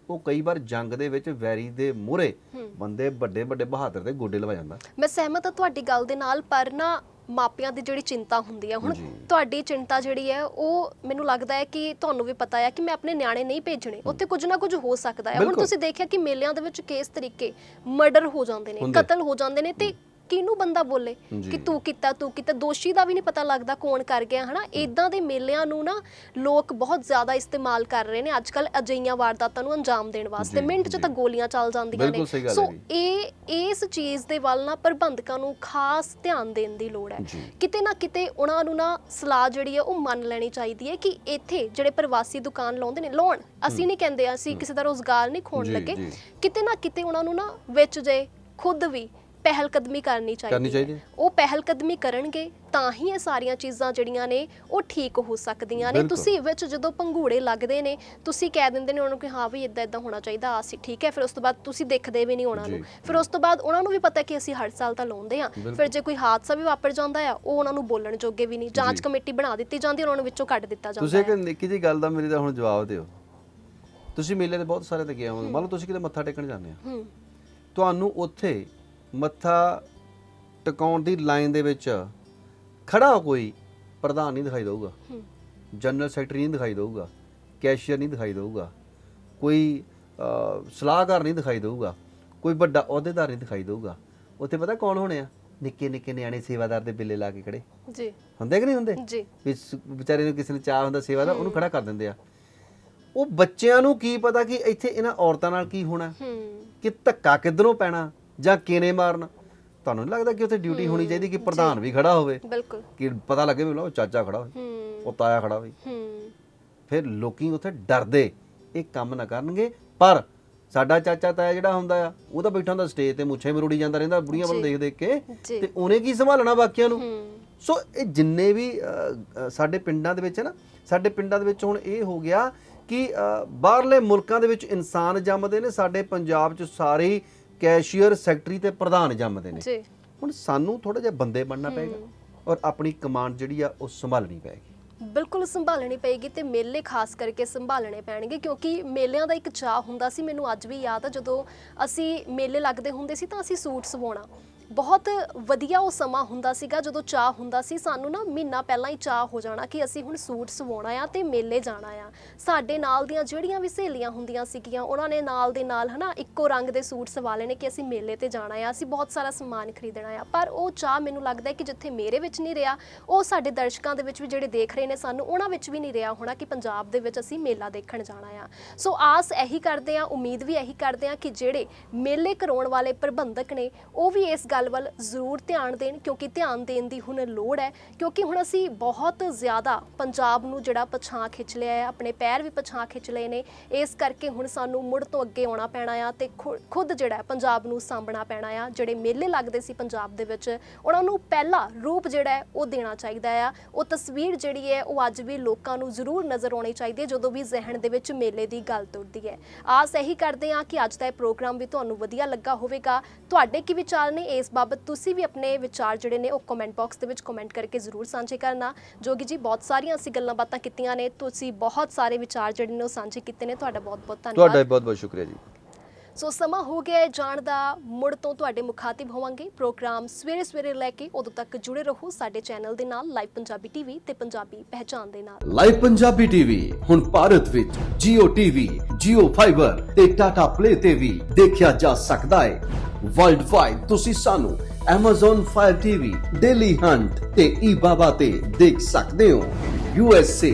ਉਹ ਕਈ ਵਾਰ ਜੰਗ ਦੇ ਵਿੱਚ ਵੈਰੀ ਦੇ ਮੂਹਰੇ ਬੰਦੇ ਵੱਡੇ ਵੱਡੇ ਬਹਾਦਰ ਦੇ ਗੋਡੇ ਲਵਾ ਜਾਂਦਾ। ਮੈਂ ਸਹਿਮਤ ਹਾਂ ਤੁਹਾਡੀ ਗੱਲ ਦੇ ਨਾਲ ਪਰ ਨਾ ਮਾਪਿਆਂ ਦੀ ਜਿਹੜੀ ਚਿੰਤਾ ਹੁੰਦੀ ਹੈ ਹੁਣ ਤੁਹਾਡੀ ਚਿੰਤਾ ਜਿਹੜੀ ਹੈ ਉਹ ਮੈਨੂੰ ਲੱਗਦਾ ਹੈ ਕਿ ਤੁਹਾਨੂੰ ਵੀ ਪਤਾ ਹੈ ਕਿ ਮੈਂ ਆਪਣੇ ਨਿਆਣੇ ਨਹੀਂ ਭੇਜਣੇ। ਉੱਥੇ ਕੁਝ ਨਾ ਕੁਝ ਹੋ ਸਕਦਾ ਹੈ। ਹੁਣ ਬਿਲਕੁਲ। ਤੁਸੀਂ ਦੇਖਿਆ ਕਿ ਮੇਲਿਆਂ ਦੇ ਵਿੱਚ ਕਿਸ ਤਰੀਕੇ ਮਰਡਰ ਹੋ ਜਾਂਦੇ ਨੇ ਹੁੰਦੇ। ਕਤਲ ਹੋ ਜਾਂਦੇ ਨੇ ਤੇ ਕਿਹਨੂੰ ਬੰਦਾ ਬੋਲੇ। ਕਿ ਤੂੰ ਕੀਤਾ ਤੂੰ ਕੀਤਾ। ਦੋਸ਼ੀ ਦਾ ਵੀ ਨਹੀਂ ਪਤਾ ਲੱਗਦਾ ਕੌਣ ਕਰ ਗਿਆ ਹਨਾ? ਇਦਾਂ ਦੇ ਮੇਲਿਆਂ ਨੂੰ ਨਾ ਲੋਕ ਬਹੁਤ ਜ਼ਿਆਦਾ ਇਸਤੇਮਾਲ ਕਰ ਰਹੇ ਨੇ। ਅੱਜ ਕੱਲ ਅਜਈਆਂ ਵਾਰਦਾਤਾਂ ਨੂੰ ਅੰਜਾਮ ਦੇਣ ਵਾਸਤੇ। ਮਿੰਟ 'ਚ। ਤਾਂ ਗੋਲੀਆਂ ਚੱਲ ਜਾਂਦੀਆਂ ਨੇ। ਸੋ ਇਹ ਇਸ ਚੀਜ਼ ਦੇ ਵੱਲ ਨਾ ਪ੍ਰਬੰਧਕਾਂ ਨੂੰ ਖਾਸ ਧਿਆਨ ਦੇਣ ਦੀ ਲੋੜ ਹੈ। ਕਿਤੇ ਨਾ ਕਿਤੇ ਉਹਨਾਂ ਨੂੰ ਨਾ ਸਲਾਹ ਜਿਹੜੀ ਹੈ ਉਹ ਮੰਨ ਲੈਣੀ ਚਾਹੀਦੀ ਹੈ ਕਿ ਇੱਥੇ ਜਿਹੜੇ ਪ੍ਰਵਾਸੀ ਦੁਕਾਨ ਲਾਉਂਦੇ ਨੇ ਲਾਉਣ। ਅਸੀਂ ਨਹੀਂ ਕਹਿੰਦੇ ਅਸੀਂ ਕਿਸੇ ਦਾ ਰੋਜ਼ਗਾਰ ਨਹੀਂ ਖੋਣ ਲੱਗੇ। ਕਿਤੇ ਨਾ ਕਿਤੇ ਉਹਨਾਂ ਨੂੰ ਨਾ ਵਿੱਚ ਜੇ ਖੁਦ ਵੀ ਪਹਿਲ ਕਦਮੀ ਕਰਨੀ ਚਾਹੀਦੀ ਕਰਨੀ ਚਾਹੀਦੀ ਹੈ। ਉਹ ਪਹਿਲ ਕਦਮੀ ਕਰਨਗੇ ਤਾਂ ਹੀ ਇਹ ਸਾਰੀਆਂ ਚੀਜ਼ਾਂ ਜਿਹੜੀਆਂ ਨੇ ਉਹ ਠੀਕ ਹੋ ਸਕਦੀਆਂ ਨੇ। ਬਿਲਕੁਲ। ਤੁਸੀਂ ਵਿੱਚ ਜਦੋਂ ਪੰਘੂੜੇ ਲੱਗਦੇ ਨੇ ਤੁਸੀਂ ਕਹਿ ਦਿੰਦੇ ਨੇ ਉਹਨਾਂ ਨੂੰ ਕਿ ਹਾਂ ਵੀ ਇਦਾਂ ਇਦਾਂ ਹੋਣਾ ਚਾਹੀਦਾ ਅਸੀਂ ਠੀਕ ਹੈ। ਫਿਰ ਉਸ ਤੋਂ ਬਾਅਦ ਤੁਸੀਂ ਦੇਖਦੇ ਵੀ ਨਹੀਂ ਉਹਨਾਂ ਨੂੰ। ਜੀ, ਫਿਰ ਉਸ ਤੋਂ ਬਾਅਦ ਉਹਨਾਂ ਨੂੰ ਵੀ ਪਤਾ ਕਿ ਅਸੀਂ ਹਰ ਸਾਲ ਤਾਂ ਲਾਉਂਦੇ ਆ ਬਿਲਕੁਲ। ਫਿਰ ਜੇ ਕੋਈ ਹਾਦਸਾ ਵੀ ਵਾਪਰ ਜਾਂਦਾ ਆ ਉਹ ਉਹਨਾਂ ਨੂੰ ਬੋਲਣ ਜੋਗੇ ਵੀ ਨਹੀਂ। ਜਾਂਚ ਜੀ। ਕਮੇਟੀ ਬਣਾ ਦਿੱਤੀ ਜਾਂਦੀ ਉਹਨਾਂ ਨੂੰ ਵਿੱਚੋਂ ਕੱਢ ਦਿੱਤਾ ਜਾਂਦਾ ਤੁਸੀਂ ਇੱਕ ਹੈ। ਨਿੱਕੀ ਜਿਹੀ ਗੱਲ ਦਾ ਮੇਰੇ ਦਾ ਹੁਣ ਜਵਾਬ ਦਿਓ। ਤੁਸੀਂ ਮੇਲੇ ਦੇ ਬਹੁਤ ਸਾਰੇ ਤੇ ਗਏ ਹੋਵੋਗੇ। ਮੰਨ ਲਓ ਤੁਸੀਂ ਕਿਤੇ ਮੱਥਾ ਟੇਕਣ ਜਾਂਦੇ ਆ। ਹੂੰ। ਤੁਹਾਨੂੰ ਉੱਥੇ ਮੱਥਾ ਟਿਕਾਉਣ ਦੀ ਲਾਈਨ ਦੇ ਵਿੱਚ ਖੜਾ ਕੋਈ ਪ੍ਰਧਾਨ ਨਹੀਂ ਦਿਖਾਈ ਦਊਗਾ। ਜਨਰਲ ਸੈਕਟਰੀ ਨਹੀਂ ਦਿਖਾਈ ਦਊਗਾ। ਕੈਸ਼ੀਅਰ ਨਹੀਂ ਦਿਖਾਈ ਦਊਗਾ। ਕੋਈ ਸਲਾਹਕਾਰ ਨਹੀਂ ਦਿਖਾਈ ਦਊਗਾ। ਕੋਈ ਵੱਡਾ ਅਹੁਦੇਦਾਰ ਨਹੀਂ ਦਿਖਾਈ ਦਊਗਾ। ਉੱਥੇ ਪਤਾ ਕੌਣ ਹੋਣੇ ਆ? ਨਿੱਕੇ ਨਿੱਕੇ ਨਿਆਣੇ ਸੇਵਾਦਾਰ ਦੇ ਬਿੱਲੇ ਲਾ ਕੇ ਖੜੇ। ਜੀ। ਹੁੰਦੇ ਕਿ ਨਹੀਂ ਹੁੰਦੇ? ਜੀ। ਵਿਚਾਰੇ ਨੂੰ ਕਿਸੇ ਨੂੰ ਚਾਹ ਹੁੰਦਾ ਸੇਵਾ ਦਾ ਉਹਨੂੰ ਖੜਾ ਕਰ ਦਿੰਦੇ ਆ। ਉਹ ਬੱਚਿਆਂ ਨੂੰ ਕੀ ਪਤਾ ਕਿ ਇੱਥੇ ਇਹਨਾਂ ਔਰਤਾਂ ਨਾਲ ਕੀ ਹੋਣਾ? ਕਿ ਧੱਕਾ ਕਿੱਧਰੋਂ ਪੈਣਾ? ਜਾਂ ਕਿਨੇ ਮਾਰਨਾ? ਤੁਹਾਨੂੰ ਨਹੀਂ ਲੱਗਦਾ ਕਿ ਉੱਥੇ ਡਿਊਟੀ ਹੋਣੀ ਚਾਹੀਦੀ ਕਿ ਪ੍ਰਧਾਨ ਵੀ ਖੜਾ ਹੋਵੇ? ਬਿਲਕੁਲ। ਕਿ ਪਤਾ ਲੱਗੇ ਵੀ ਲਓ ਚਾਚਾ ਖੜਾ ਹੋਵੇ ਉਹ ਤਾਇਆ ਖੜਾ ਹੋਵੇ। ਫਿਰ ਲੋਕੀ ਉੱਥੇ ਡਰਦੇ ਇਹ ਕੰਮ ਨਾ ਕਰਨਗੇ। ਪਰ ਸਾਡਾ ਚਾਚਾ ਤਾਇਆ ਜਿਹੜਾ ਹੁੰਦਾ ਆ ਉਹ ਤਾਂ ਬੈਠਾ ਹੁੰਦਾ ਸਟੇਜ ਤੇ ਮੁੱਛੇ ਮਰੋੜੀ ਜਾਂਦਾ ਰਹਿੰਦਾ ਬੁੜੀਆਂ ਵੱਲ। ਦੇਖ ਦੇਖ ਕੇ। ਤੇ ਉਹਨੇ ਕੀ ਸੰਭਾਲਣਾ ਬਾਕੀਆਂ ਨੂੰ? ਸੋ ਇਹ ਜਿੰਨੇ ਵੀ ਸਾਡੇ ਪਿੰਡਾਂ ਦੇ ਵਿੱਚ ਹੈ ਨਾ ਸਾਡੇ ਪਿੰਡਾਂ ਦੇ ਵਿੱਚ ਹੁਣ ਇਹ ਹੋ ਗਿਆ ਕਿ ਬਾਹਰਲੇ ਮੁਲਕਾਂ ਦੇ ਵਿੱਚ ਇਨਸਾਨ ਜੰਮਦੇ ਨੇ ਸਾਡੇ ਪੰਜਾਬ 'ਚ ਸਾਰੇ ਕੈਸ਼ੀਅਰ ਸੈਕਟਰੀ ਤੇ ਪ੍ਰਧਾਨ ਜੰਮਦੇ ਨੇ। ਜੀ। ਹੁਣ ਸਾਨੂੰ ਥੋੜਾ ਜਿਹਾ ਬੰਦੇ ਬਣਨਾ ਪਏਗਾ ਔਰ ਆਪਣੀ ਕਮਾਂਡ ਜਿਹੜੀ ਆ ਉਹ ਸੰਭਾਲਣੀ ਪਏਗੀ। ਬਿਲਕੁਲ ਸੰਭਾਲਣੀ ਪਏਗੀ ਤੇ ਮੇਲੇ ਖਾਸ ਕਰਕੇ ਸੰਭਾਲਣੇ ਪੈਣਗੇ ਕਿਉਂਕਿ ਮੇਲਿਆਂ ਦਾ ਇੱਕ ਚਾਹ ਹੁੰਦਾ ਸੀ ਮੈਨੂੰ ਅੱਜ ਵੀ ਯਾਦ ਆ ਜਦੋਂ ਅਸੀਂ ਮੇਲੇ ਲੱਗਦੇ ਹੁੰਦੇ ਸੀ ਤਾਂ ਅਸੀਂ ਸੂਟ ਸਵਾਉਣਾ। ਬਹੁਤ ਵਧੀਆ ਉਹ ਸਮਾਂ ਹੁੰਦਾ ਸੀਗਾ, ਜਦੋਂ ਚਾਹ ਹੁੰਦਾ ਸੀ, ਸਾਨੂੰ ਨਾ ਮਹੀਨਾ ਪਹਿਲਾਂ ਹੀ ਚਾਹ ਹੋ ਜਾਣਾ ਕਿ ਅਸੀਂ ਹੁਣ ਸੂਟ ਸਵਾਉਣਾ ਆ ਤੇ ਮੇਲੇ ਜਾਣਾ ਆ। ਸਾਡੇ ਨਾਲ ਦੀਆਂ ਜਿਹੜੀਆਂ ਵੀ ਸਹੇਲੀਆਂ ਹੁੰਦੀਆਂ ਸੀਗੀਆਂ, ਉਹਨਾਂ ਨੇ ਨਾਲ ਦੇ ਨਾਲ ਹਨਾ ਇੱਕੋ ਰੰਗ ਦੇ ਸੂਟ ਸਵਾ ਲੈਣੇ ਕਿ ਅਸੀਂ ਮੇਲੇ ਤੇ ਜਾਣਾ ਆ, ਅਸੀਂ ਬਹੁਤ ਸਾਰਾ ਸਮਾਨ ਖਰੀਦਣਾ ਆ। ਪਰ ਉਹ ਚਾਹ ਮੈਨੂੰ ਲੱਗਦਾ ਕਿ ਜਿੱਥੇ ਮੇਰੇ ਵਿੱਚ ਨਹੀਂ ਰਿਹਾ, ਉਹ ਸਾਡੇ ਦਰਸ਼ਕਾਂ ਦੇ ਵਿੱਚ ਵੀ ਜਿਹੜੇ ਦੇਖ ਰਹੇ ਨੇ ਸਾਨੂੰ, ਉਹਨਾਂ ਵਿੱਚ ਵੀ ਨਹੀਂ ਰਿਹਾ ਹੋਣਾ ਕਿ ਪੰਜਾਬ ਦੇ ਵਿੱਚ ਅਸੀਂ ਮੇਲਾ ਦੇਖਣ ਜਾਣਾ ਆ। ਸੋ ਆਸ ਇਹੀ ਕਰਦੇ ਆ, ਉਮੀਦ ਵੀ ਇਹੀ ਕਰਦੇ ਆ ਕਿ ਜਿਹੜੇ ਮੇਲੇ ਕਰਾਉਣ ਵਾਲੇ ਪ੍ਰਬੰਧਕ ਨੇ, ਉਹ ਵੀ ਇਸ ਗੱਲ ਵੱਲ ਜ਼ਰੂਰ ਧਿਆਨ ਦੇਣ, ਕਿਉਂਕਿ ਧਿਆਨ ਦੇਣ ਦੀ ਹੁਣ ਲੋੜ ਹੈ, ਕਿਉਂਕਿ ਹੁਣ ਅਸੀਂ ਬਹੁਤ ਜ਼ਿਆਦਾ ਪੰਜਾਬ ਨੂੰ ਜਿਹੜਾ ਪਛਾਂ ਖਿੱਚ ਲਿਆ ਹੈ, ਆਪਣੇ ਪੈਰ ਵੀ ਪਛਾਂ ਖਿੱਚ ਲਏ ਨੇ, ਇਸ ਕਰਕੇ ਹੁਣ ਸਾਨੂੰ ਮੁੜ ਤੋਂ ਅੱਗੇ ਆਉਣਾ ਪੈਣਾ ਆ ਤੇ ਖੁ- ਖੁਦ ਜਿਹੜਾ ਪੰਜਾਬ ਨੂੰ ਸਾਂਭਣਾ ਪੈਣਾ ਆ, ਜਿਹੜੇ ਮੇਲੇ ਲੱਗਦੇ ਸੀ ਪੰਜਾਬ ਦੇ ਵਿੱਚ, ਉਹਨਾਂ ਨੂੰ ਪਹਿਲਾ ਰੂਪ ਜਿਹੜਾ ਉਹ ਦੇਣਾ ਚਾਹੀਦਾ ਆ। ਉਹ ਤਸਵੀਰ ਜਿਹੜੀ ਹੈ ਉਹ ਅੱਜ ਵੀ ਲੋਕਾਂ ਨੂੰ ਜ਼ਰੂਰ ਨਜ਼ਰ ਆਉਣੀ ਚਾਹੀਦੀ ਹੈ, ਜਦੋਂ ਵੀ ਜ਼ਿਹਨ ਦੇ ਵਿੱਚ ਮੇਲੇ ਦੀ ਗੱਲ ਤੁਰਦੀ ਹੈ। ਆਸ ਇਹੀ ਕਰਦੇ ਹਾਂ ਕਿ ਅੱਜ ਦਾ ਇਹ ਪ੍ਰੋਗਰਾਮ ਵੀ ਤੁਹਾਨੂੰ ਵਧੀਆ ਲੱਗਾ ਹੋਵੇਗਾ। ਤੁਹਾਡੇ ਕੀ ਵਿਚਾਰ ਨੇ ਇਸ ਬਾਬਤ ਤੁਸੀਂ ਵੀ ਆਪਣੇ ਵਿਚਾਰ ਜਿਹੜੇ ਨੇ ਉਹ ਕਮੈਂਟ ਬਾਕਸ ਦੇ ਵਿੱਚ ਕਮੈਂਟ ਕਰਕੇ ਜ਼ਰੂਰ ਸਾਂਝੇ ਕਰਨਾ। ਜੋਗੀ ਜੀ, ਬਹੁਤ ਸਾਰੀਆਂ ਅਸੀਂ ਗੱਲਾਂ ਬਾਤਾਂ ਕੀਤੀਆਂ ਨੇ, ਤੁਸੀਂ ਬਹੁਤ ਸਾਰੇ ਵਿਚਾਰ ਜਿਹੜੇ ਨੇ ਉਹ ਸਾਂਝੇ ਕੀਤੇ ਨੇ। ਤੁਹਾਡਾ ਬਹੁਤ ਬਹੁਤ ਤੁਹਾਡਾ ਧੰਨਵਾਦ ਬਹੁਤ ਬਹੁਤ ਸ਼ੁਕਰੀਆ ਜੀ। ਸੋ ਸਮਾਂ ਹੋ ਗਿਆ ਜਾਣ ਦਾ। ਮੁੜ ਤੋਂ ਤੁਹਾਡੇ ਮੁਖਾਤਿਬ ਹੋਵਾਂਗੇ। ਪ੍ਰੋਗਰਾਮ ਸਵੇਰੇ ਸਵੇਰੇ ਲੈ ਕੇ ਉਦੋਂ ਤੱਕ ਜੁੜੇ ਰਹੋ ਸਾਡੇ ਚੈਨਲ ਦੇ ਨਾਲ ਲਾਈਵ ਪੰਜਾਬੀ ਟੀਵੀ ਤੇ ਪੰਜਾਬੀ ਪਹਿਚਾਨ ਦੇ ਨਾਲ। ਲਾਈਵ ਪੰਜਾਬੀ ਟੀਵੀ ਹੁਣ ਭਾਰਤ ਵਿੱਚ Jio TV, Jio Fiber ਤੇ Tata Play ਤੇ ਵੀ ਦੇਖਿਆ ਜਾ ਸਕਦਾ ਹੈ। ਵਰਲਡ ਵਾਈਡ ਤੁਸੀਂ ਸਾਨੂੰ Amazon Fire TV, Daily Hunt ਤੇ eBaba ਤੇ ਦੇਖ ਸਕਦੇ ਹੋ। USA,